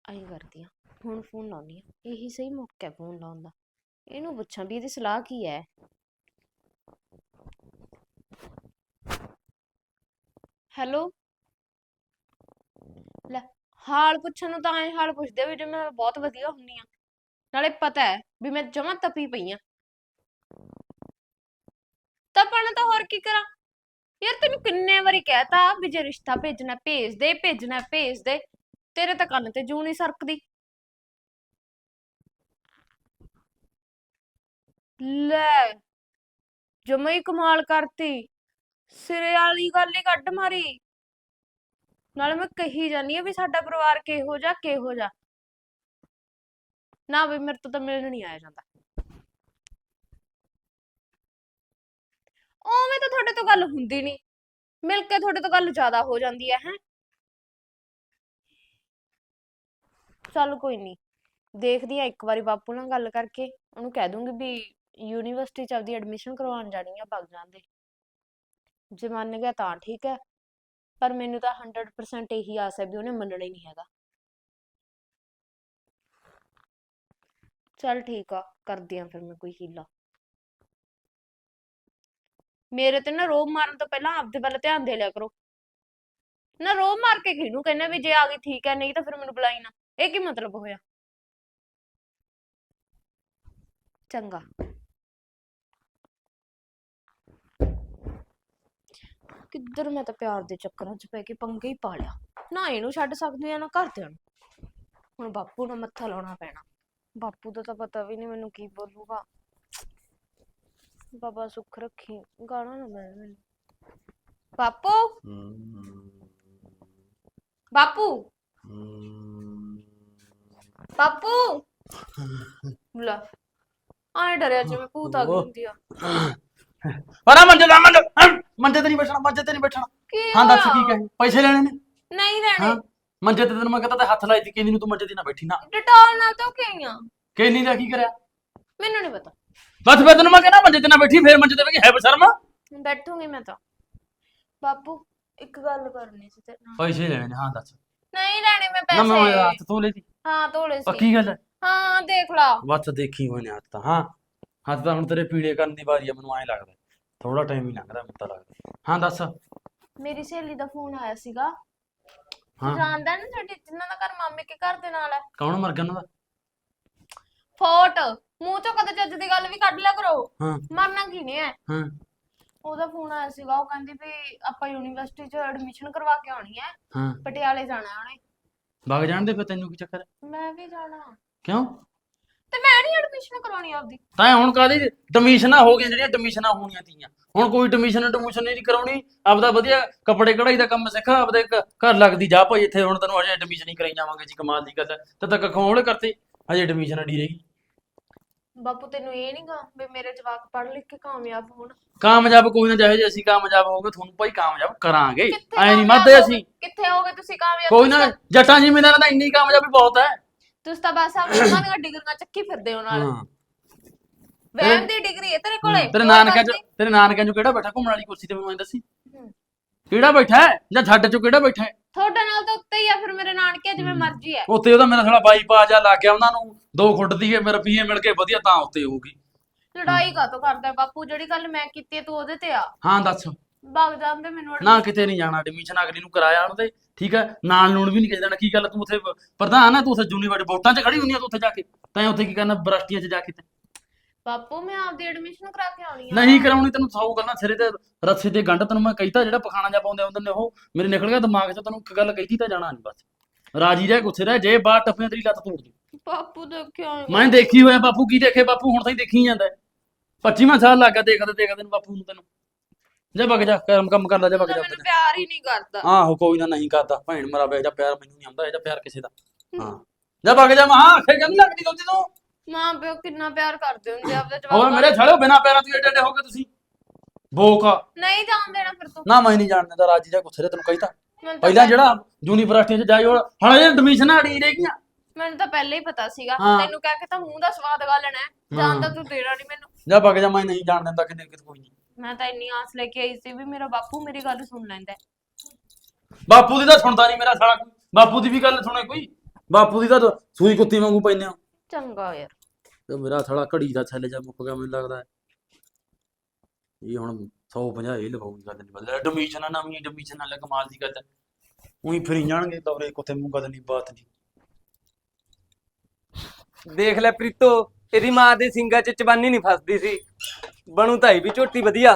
ਐਂ ਕਰਦੀ ਆ, ਹੁਣ ਫੋਨ ਲਾਉਣੀ ਆ। ਇਹੀ ਸਹੀ ਮੌਕਾ ਹੈ ਫੋਨ ਲਾਉਣ ਦਾ। ਇਹਨੂੰ ਪੁੱਛਾਂ ਵੀ ਇਹਦੀ ਸਲਾਹ ਕੀ ਹੈ? ਹੈਲੋ? ਲੈ, ਹਾਲ ਪੁੱਛਣ ਨੂੰ ਤਾਂ ਐ ਹਾਲ ਪੁੱਛਦੇ ਵੀ ਜੇ ਮੈਂ ਬਹੁਤ ਵਧੀਆ ਹੁੰਨੀ ਆ। ਨਾਲੇ ਪਤਾ ਹੈ ਵੀ ਮੈਂ ਜਮਾਂ ਤਪੀ ਪਈ ਆ। ਤਪਣ ਤਾਂ ਹੋਰ ਕੀ ਕਰਾਂ? ਯਾਰ ਤੈਨੂੰ ਕਿੰਨੇ ਵਾਰੀ ਕਹਿਤਾ ਵੀ ਜੇ ਰਿਸ਼ਤਾ ਭੇਜਣਾ, ਭੇਜ ਦੇ, ਭੇਜਣਾ, ਭੇਜ ਦੇ। ਤੇਰੇ ਤਾਂ ਕੰਨ ਤੇ ਜੂ ਨਹੀਂ ਸਰਕਦੀ। ਲੈ, ਜਮਾ ਕਮਾਲ ਕਰਤੀ। ਸਿਰੇ ਵਾਲੀ ਗੱਲ ਹੀ ਕੱਢ ਮਾਰੀ। ਨਾਲੇ ਮੈਂ ਕਹੀ ਜਾਨੀ ਆ ਵੀ ਸਾਡਾ ਪਰਿਵਾਰ ਕਿਹੋ ਜਾ ਕਿਹੋ ਜਿਹਾ। ਨਾ ਵੀ ਮੇਰੇ ਤੋਂ ਤਾਂ ਮਿਲਣ ਨਹੀਂ ਆਇਆ ਜਾਂਦਾ। ਉਵੇਂ ਤਾਂ ਤੁਹਾਡੇ ਤੋਂ ਗੱਲ ਹੁੰਦੀ ਨਹੀਂ ਮਿਲ ਕੇ ਤੁਹਾਡੇ ਤੋਂ ਗੱਲ ਜ਼ਿਆਦਾ ਹੋ ਜਾਂਦੀ ਹੈ ਹੈ। ਚੱਲ ਕੋਈ ਨਹੀਂ ਦੇਖਦੀ ਆ ਇੱਕ ਵਾਰੀ ਬਾਪੂ ਨਾਲ ਗੱਲ ਕਰਕੇ। ਉਹਨੂੰ ਕਹਿ ਦੂੰਗੀ ਵੀ ਯੂਨੀਵਰਸਿਟੀ ਚ ਆਪਦੀ ਐਡਮਿਸ਼ਨ ਕਰਵਾਉਣ ਜਾਣੀ ਆ ਭੱਗ ਜਾਂਦੇ। ਜੇ ਮੰਨ ਗਿਆ ਤਾਂ ਠੀਕ ਹੈ, ਪਰ ਮੈਨੂੰ ਤਾਂ 100% ਇਹੀ ਆਸ ਹੈ ਵੀ ਉਹਨੇ ਮੰਨਣਾ ਹੀ ਨਹੀਂ ਹੈਗਾ। ਚੱਲ ਠੀਕ ਆ, ਕਰਦੀ ਆ ਫਿਰ ਮੈਂ ਕੋਈ ਹੀਲਾ। ਮੇਰੇ ਤੇ ਨਾ ਰੋਬ ਮਾਰਨ ਤੋਂ ਪਹਿਲਾਂ ਆਪਦੇ ਵੱਲ ਧਿਆਨ ਦੇ ਲਿਆ ਕਰੋ। ਨਾ ਰੋਬ ਮਾਰ ਕੇ ਕਿਹਨੂੰ ਕਹਿੰਦਾ ਵੀ ਜੇ ਆ ਗਈ ਠੀਕ ਹੈ ਨਹੀਂ ਤਾਂ ਫਿਰ ਮੈਨੂੰ ਬੁਲਾਈ ਨਾ। ਇਹ ਕੀ ਮਤਲਬ ਹੋਇਆ? ਚੰਗਾ। ਕਿੱਧਰ ਮੈਂ ਤਾਂ ਪਿਆਰ ਦੇ ਚੱਕਰਾਂ 'ਚ ਪੈ ਕੇ ਪੰਗੇ ਹੀ ਪਾ ਲਿਆ। ਨਾ ਇਹਨੂੰ ਛੱਡ ਸਕਦੀ ਆ, ਨਾ ਘਰਦਿਆਂ ਨੂੰ। ਹੁਣ ਬਾਪੂ ਨਾਲ ਮੱਥਾ ਲਾਉਣਾ ਪੈਣਾ। ਬਾਪੂ ਦਾ ਤਾਂ ਪਤਾ ਵੀ ਨਹੀਂ ਮੈਨੂੰ ਕੀ ਬੋਲੂਗਾ। ਬਾਬਾ ਸੁੱਖ ਰੱਖੀ ਗਾਣਾ ਨਾ ਮੈਂ ਮੈਨੂੰ। ਬਾਪੂ? ਬਾਪੂ? ਬਾਪੂ? ਬੁਲਾ ਆਏ ਡਰਿਆ ਜਿਵੇਂ ਭੂਤ ਆ ਗਈ ਹੁੰਦੀ ਆ। ਪਰਾ ਮੰਜੇ ਦਾ ਮੰਜੇ ਮੰਜੇ ਤੇ ਨਹੀਂ ਬੈਠਣਾ ਮੰਜੇ ਤੇ ਨਹੀਂ ਬੈਠਣਾ। ਕੀ ਹਾਂ ਦੱਸ ਹੋਇਆ? ਕੀ ਕਹੇ? ਪੈਸੇ ਲੈਣੇ ਨੇ? ਨਹੀਂ ਹਾਂ ਲੈਣੇ ਮੰਜੇ ਤੇ ਤੈਨੂੰ ਮੈਂ ਕਹਤਾ ਤੇ ਹੱਥ ਲਾਈ ਤੀ ਕਹਿੰਦੀ ਨੂੰ ਤੂੰ ਮੰਜੇ ਤੇ ਨਾ ਬੈਠੀ ਨਾ। ਡਟੋਲ ਨਾਲ ਤਾਂ ਕਿਆਂ ਕਹਿੰਦੀ ਦਾ ਕੀ ਕਰਿਆ? ਮੈਨੂੰ ਨਹੀਂ ਪਤਾ। ਬਸ ਫਿਰ ਤੈਨੂੰ ਮੈਂ ਕਹਿੰਦਾ ਮੰਜੇ ਤੇ ਨਾ ਬੈਠੀ ਫੇਰ ਮੰਜੇ ਤੇ ਬੈਠੀ ਹੈ ਬਸ਼ਰਮ। ਬੈਠੂਗੀ ਮੈਂ ਤਾਂ। ਬਾਪੂ ਇੱਕ ਗੱਲ ਕਰਨੀ ਸੀ ਤੇਰੇ ਨਾਲ। ਪੈਸੇ ਲੈਣੇ ਨੇ ਹਾਂ ਦੱਸ। ਨਹੀਂ ਲੈਣੇ ਮੈਂ ਨਾ ਮੈਂ ਪੈਸੇ। ਹੱਥ ਧੋ ਲਈ ਹਾਂ ਧੋਲੇ ਸੀ। ਪੱਕੀ ਗੱਲ ਹੈ? ਹਾਂ ਦੇਖ ਲਾ। ਬਸ ਦੇਖੀ ਹੋਏ ਨੇ ਹੱਥ ਤਾਂ ਹਾਂ। ਹੱਥ ਤਾਂ ਹੁਣ ਤੇਰੇ ਪੀੜੇ ਕਰਨ ਦੀ ਵਾਰੀ ਆ ਮੈਨੂੰ ਐਂ ਲੱਗਦਾ। ਥੋੜਾ ਟਾਈਮ ਹੀ ਲੰਘਦਾ ਮੈਨੂੰ ਤਾਂ ਲੱਗਦਾ। ਹਾਂ ਦੱਸ। ਮੇਰੀ ਸਹੇਲੀ ਦਾ ਫੋਨ ਆਇਆ ਸੀਗਾ। ਹਾਂ। ਜਾਣਦਾ ਨਾ ਸਾਡੀ ਜਿੰਨਾਂ ਦਾ ਘਰ ਮਾਮੇ ਕੇ ਘਰ ਦੇ ਨਾਲ ਹੈ। ਕੌਣ ਮਰ ਗਿਆ ਉਹਨਾਂ ਦਾ? ਫੋਟ। ਮੂੰਹ ਚੋਂ ਕਦੇ ਚੱਜ ਦੀ ਗੱਲ ਵੀ ਕੱਢ ਲਿਆ ਕਰੋ। ਹਾਂ। ਮਰਨਾ ਕਿਨੇ ਹੈ ਹਾਂ। ਉਹਦਾ ਫੋਨ ਆਇਆ ਸੀਗਾ ਉਹ ਕਹਿੰਦੀ ਵੀ ਆਪਾਂ ਯੂਨੀਵਰਸਿਟੀ 'ਚ ਐਡਮਿਸ਼ਨ ਕਰਵਾ ਕੇ ਆਉਣੀ ਹੈ। ਹਾਂ। ਪਟਿਆਲੇ ਜਾਣਾ ਉਹਨੇ। ਵਗ ਜਾਣਦੇ ਫਿਰ ਤੈਨੂੰ ਕੀ ਚੱਕਰ? ਹੈ? ਮੈਂ ਵੀ ਜਾਣਾ। ਕਿਉਂ? ਤੇ ਮੈਂ ਨਹੀਂ ਐਡਮਿਸ਼ਨ ਕਰਵਾਉਣੀ ਆਪਦੀ। ਤਾਂ ਹੁਣ ਕਾਦੀ ਡਮਿਸ਼ਨਾਂ ਹੋ ਗਈਆਂ ਜਿਹੜੀਆਂ ਡਮਿਸ਼ਨਾਂ ਹੋਣੀਆਂ ਤੀਆਂ। ਹੁਣ ਕੋਈ ਡਮਿਸ਼ਨ ਡਮਿਸ਼ਨ ਨਹੀਂ ਕਰਾਉਣੀ। ਆਪਦਾ ਵਧੀਆ ਕੱਪੜੇ ਕਢਾਈ ਦਾ ਕੰਮ ਸਿੱਖ ਆਪਦੇ ਇੱਕ ਘਰ ਲੱਗਦੀ ਜਾ ਭਾਈ ਇੱਥੇ। ਹੁਣ ਤੈਨੂੰ ਅਜੇ ਐਡਮਿਸ਼ਨ ਹੀ ਕਰਾਈ ਜਾਵਾਂਗੇ ਜੀ ਕਮਾਲ ਦੀ ਗੱਲ ਹੈ। ਤੇ ਤੱਕ ਖੋਲ ਕਰਤੇ। ਅਜੇ ਐਡਮਿਸ਼ਨ ਅੜੀ ਰਹੇਗੀ ਬਾਪੂ ਤੈਨੂੰ ਇਹ ਨਹੀਂਗਾ ਵੀ ਮੇਰੇ ਜਵਾਕ ਪੜ੍ਹ ਲਿਖ ਕੇ ਕਾਮਯਾਬ ਹੋਣ। ਕਾਮਯਾਬ ਕੋਈ ਨਾ ਚਾਹੇ ਜੇ ਅਸੀਂ ਕਾਮਯਾਬ ਹੋਗੇ ਤੁਹਾਨੂੰ ਭਾਈ ਕਾਮਯਾਬ ਕਰਾਂਗੇ। ਕਿੱਥੇ ਐ ਨਹੀਂ ਕਾਮਯਾਬ ਮਰਦੇ ਹੋਗੇ? ਅਸੀਂ। ਕਿੱਥੇ ਹੋਗੇ ਤੁਸੀਂ ਕਾਮਯਾਬ? ਕੋਈ ਨਾ ਤੁਸੀਂ ਤਾਂ- ਜੱਟਾਂ ਜ਼ਿਮੀਂਦਾਰਾਂ ਦਾ ਇੰਨੀ ਕਾਮਯਾਬੀ ਬਹੁਤ ਹੈ। ਤੁਸੀਂ ਤਾਂ ਬਸ ਆਪਣੀ ਮੰਮਾ ਦੀਆਂ ਡਿਗਰੀਆਂ ਚੱਕੀ ਫਿਰਦੇ ਹੋ ਨਾਲ। ਹਾਂ। ਦੀ ਡਿਗਰੀ ਹੈ ਤੇਰੇ ਕੋਲੇ। ਤੇਰੇ ਹੋਰ ਨਾਨਕਿਆਂ ਚ? ਤੇਰੇ ਨਾਨਕਿਆਂ ਚ ਕਿਹੜਾ ਬੈਠਾ ਘੁੰਮਣ ਵਾਲੀ ਕੁਰਸੀ ਤੇ ਮੈਨੂੰ ਐਂ ਦੱਸੀ? ਹੂੰ। ਕਿਹੜਾ ਬੈਠਾ ਹੈ? ਜਾਂ ਛੱਡ ਚ ਕਿਹੜਾ ਬੈਠਾ ਹੈ? ਤੁਹਾਡੇ ਨਾਲ ਤਾਂ ਉੱਤੇ ਹੀ ਆ ਫਿਰ ਮੇਰੇ ਨਾਨਕੇ ਜਿਵੇਂ ਮਰਜ਼ੀ ਹੈ ਉੱਤੇ ਉਹਦਾ ਮੇਰਾ ਸਾਲਾ ਬਾਈ ਪਾ ਜਾ ਲੱਗ ਗਿਆ ਉਹਨਾਂ ਨੂੰ ਦੋ ਖੁੱਟ ਦੀ ਮੇਰੇ ਰੁਪਈਏ ਮਿਲ ਕੇ ਵਧੀਆ ਤਾਂ ਉੱਤੇ ਹੋਊਗੀ। ਲੜਾਈ ਕਾਤੋਂ ਕਰਦਾ ਹੈ ਬਾਪੂ ਜਿਹੜੀ ਗੱਲ ਮੈਂ ਕੀਤੀ ਹੈ ਤੂੰ ਉਹਦੇ ਤੇ ਆ। ਹਾਂ ਦੱਸ। ਭੱਗ ਜਾਂਦੇ ਮੈਨੂੰ ਨਾ ਕਿਤੇ ਨਹੀਂ ਜਾਣਾ ਐਡਮਿਸ਼ਨ ਅਗਲੀ ਨੂੰ ਕਰਾਇਆ ਉਹਨਾਂ ਠੀਕ ਹੈ ਨਾਲ ਨੂਣ ਵੀ ਨਹੀਂ ਕਿਸੇ ਦੇਣਾ ਕੀ ਗੱਲ ਤੂੰ ਉੱਥੇ ਪ੍ਰਧਾਨ ਹੈ ਤੂੰ ਉੱਥੇ ਯੂਨੀਵਰਸਿਟੀ ਵੋਟਾਂ 'ਚ ਖੜੀ ਹੁੰਨੀ ਆ ਤੂੰ ਉੱਥੇ ਜਾ ਕੇ। ਤੈਂ ਉੱਥੇ ਕੀ ਕਰਨਾ ਬਰਸਟੀਆਂ 'ਚ ਜਾ ਕੇ ਤੇ। ਬਾਪੂ ਮੈਂ ਆਪਦੀ ਐਡਮਿਸ਼ਨ ਕਰਾ ਕੇ ਆਉਣੀ ਆ। ਨਹੀਂ ਕਰਾਉਣੀ ਤੈਨੂੰ ਸੌ ਗੱਲਾਂ ਸਿਰੇ ਤੇ ਰੱਸੇ ਤੇ ਗੰਢ ਤੈਨੂੰ ਮੈਂ ਕਹੀਤਾ ਜਿਹੜਾ ਪਖਾਣਾ ਜਾ ਪਾਉਂਦੇ ਹੁੰਦੇ ਨੇ ਉਹ ਮੇਰੇ ਨਿਕਲ ਗਿਆ ਦਿਮਾਗ 'ਚ ਤੈਨੂੰ ਇੱਕ ਗੱਲ ਕਹੀਤੀ ਤਾਂ ਜਾਣਾ ਨਹੀਂ ਬਸ। ਰਾਜੀ ਰਹਿ ਗੁੱਸੇ ਰਹਿ ਜੇ ਬਾਹਰ ਟੱਪੀਆਂ ਤੇਰੀ ਲੱਤ ਤੋੜ ਦੂ ਬਾਪੂ ਦੇਖਿਆ ਮੈਂ ਦੇਖੀ ਹੋਇਆ ਬਾਪੂ ਕੀ ਦੇਖੇ ਬਾਪੂ ਹੁਣ ਤਾਂ ਹੀ ਦੇਖੀ ਜਾਂਦਾ। 25ਵਾਂ ਸਾਲ ਲੱਗ ਗਿਆ ਦੇਖਦੇ ਦੇਖਦੇ ਨੂੰ ਬਾਪੂ ਨੂੰ ਤੈਨੂੰ। ਜਾ ਵਗ ਜਾ ਕੰਮ ਕੰਮ ਕਰ ਲੈ ਜਾ ਵਗ ਜਾ ਮੈਨੂੰ ਪਿਆਰ ਹੀ ਨਹੀਂ ਕਰਦਾ। ਆਹੋ ਕੋਈ ਨਾ ਨਹੀਂ ਕਰਦਾ। ਭੈਣ ਮਰਾ ਵੇ ਜਾ ਪਿਆਰ ਮੈਨੂੰ ਨਹੀਂ ਆਉਂਦਾ ਇਹਦਾ ਪਿਆਰ ਕਿਸੇ ਦਾ। ਹਾਂ। ਜਾ ਵਗ ਜਾ ਮਹਾ ਆਖੇ ਗੱਲ ਲੱਗਦੀ ਦੋਤੀ ਤੂੰ। ਮਾਂ ਪਿਓ ਕਿੰਨਾ ਪਿਆਰ ਕਰਦੇ ਹੁੰਦੇ ਆਪਦੇ ਹੋਰ ਜਵਾਕਾਂ ਮੇਰੇ। ਛੜੋ ਬਿਨਾ ਪੈਰਾਂ ਤੋਂ ਏਡੇ ਏਡੇ ਹੋ ਗਏ ਤੁਸੀਂ। ਬੋਕਾ ਨਹੀਂ ਜਾਣ ਦੇਣਾ ਫਿਰ ਤੂੰ। ਨਾ ਮੈਂ ਨਹੀਂ ਜਾਣਦਾ ਤਾਂ ਰਾਜੀ ਦਾ ਗੁੱਸੇ ਤੈਨੂੰ ਕਹੀਤਾ ਮੈਨੂੰ ਤਾਂ ਪਹਿਲਾਂ ਪਹਿ- ਜਿਹੜਾ ਯੂਨੀਵਰਸਿਟੀ 'ਚ ਜਾਈ ਹੁਣ ਹੁਣ ਇਹ ਐਡਮਿਸ਼ਨ ਅੜੀ ਰਹਿ ਗਈਆਂ ਮੈਨੂੰ ਤਾਂ ਪਹਿਲੇ ਹੀ ਪਤਾ ਸੀਗਾ। ਹਾਂ। ਤੈਨੂੰ ਕਹਿ ਕੇ ਤਾਂ ਮੂੰਹ ਦਾ ਸਵਾਦ ਗਾ ਲੈਣਾ ਹੈ। ਜਾਣ ਤਾਂ ਤੂੰ ਦੇਣਾ ਨਹੀਂ ਮੈਨੂੰ। ਜਾ ਵਗ ਜਾ ਮੈਂ ਨਹੀਂ ਜਾਣ ਦਿੰਦਾ ਕਿਤੇ ਕਿਤੇ ਕੋਈ ਨਹੀਂ ਮੈਂ ਤਾਂ ਇੰਨੀ ਆਸ ਲੈ ਕੇ ਆਈ ਸੀ ਵੀ ਮੇਰਾ ਬਾਪੂ ਮੇਰੀ ਗੱਲ ਸੁਣ ਲੈਂਦਾ ਹੈ। ਬਾਪੂ ਦੀ ਤਾਂ ਸੁਣਦਾ ਨਹੀਂ ਮੇਰਾ ਸਾਲਾ ਕੋਈ। ਬਾਪੂ ਦੀ ਵੀ ਗੱਲ ਸੁਣੇ ਕੋਈ। ਬਾਪੂ ਦੀ ਤਾਂ ਸੂਈ ਕੁੱਤੀ ਵਾਂਗੂ ਪੈਨੇ ਆ। ਚੰਗਾ ਯਾਰ। ਤੇ ਮੇਰਾ ਸਾਲਾ ਘੜੀ ਦਾ ਥੱਲੇ ਜਾ ਮੁੱਕ ਗਿਆ ਮੈਨੂੰ ਲੱਗਦਾ ਹੈ। ਇਹ ਹੁਣ 150 ਇਹ ਲਵਾਉਗੀ ਗੱਲ ਨਹੀਂ ਬਦਲ ਐਡਮਿਸ਼ਨ ਨਵੀਂ ਐਡਮਿਸ਼ਨ ਨਾਲ ਕਮਾਲ ਦੀ ਗੱਲ ਉਹੀ ਫਰੀ ਜਾਣਗੇ ਦੌਰੇ ਕੋਤੇ ਮੂੰਹ ਗੱਲ ਨਹੀਂ ਬਾਤ ਨਹੀਂ ਦੇਖ ਲੈ ਪ੍ਰੀਤੋ ਇਹਦੀ ਮਾਂ ਦੇ ਸਿੰਗਾਂ 'ਚ ਚਬਾਨੀ ਨਹੀਂ ਫਸਦੀ ਸੀ। ਬਣੂ ਤਾਂ ਇਹ ਵੀ ਝੋਟੀ ਵਧੀਆ।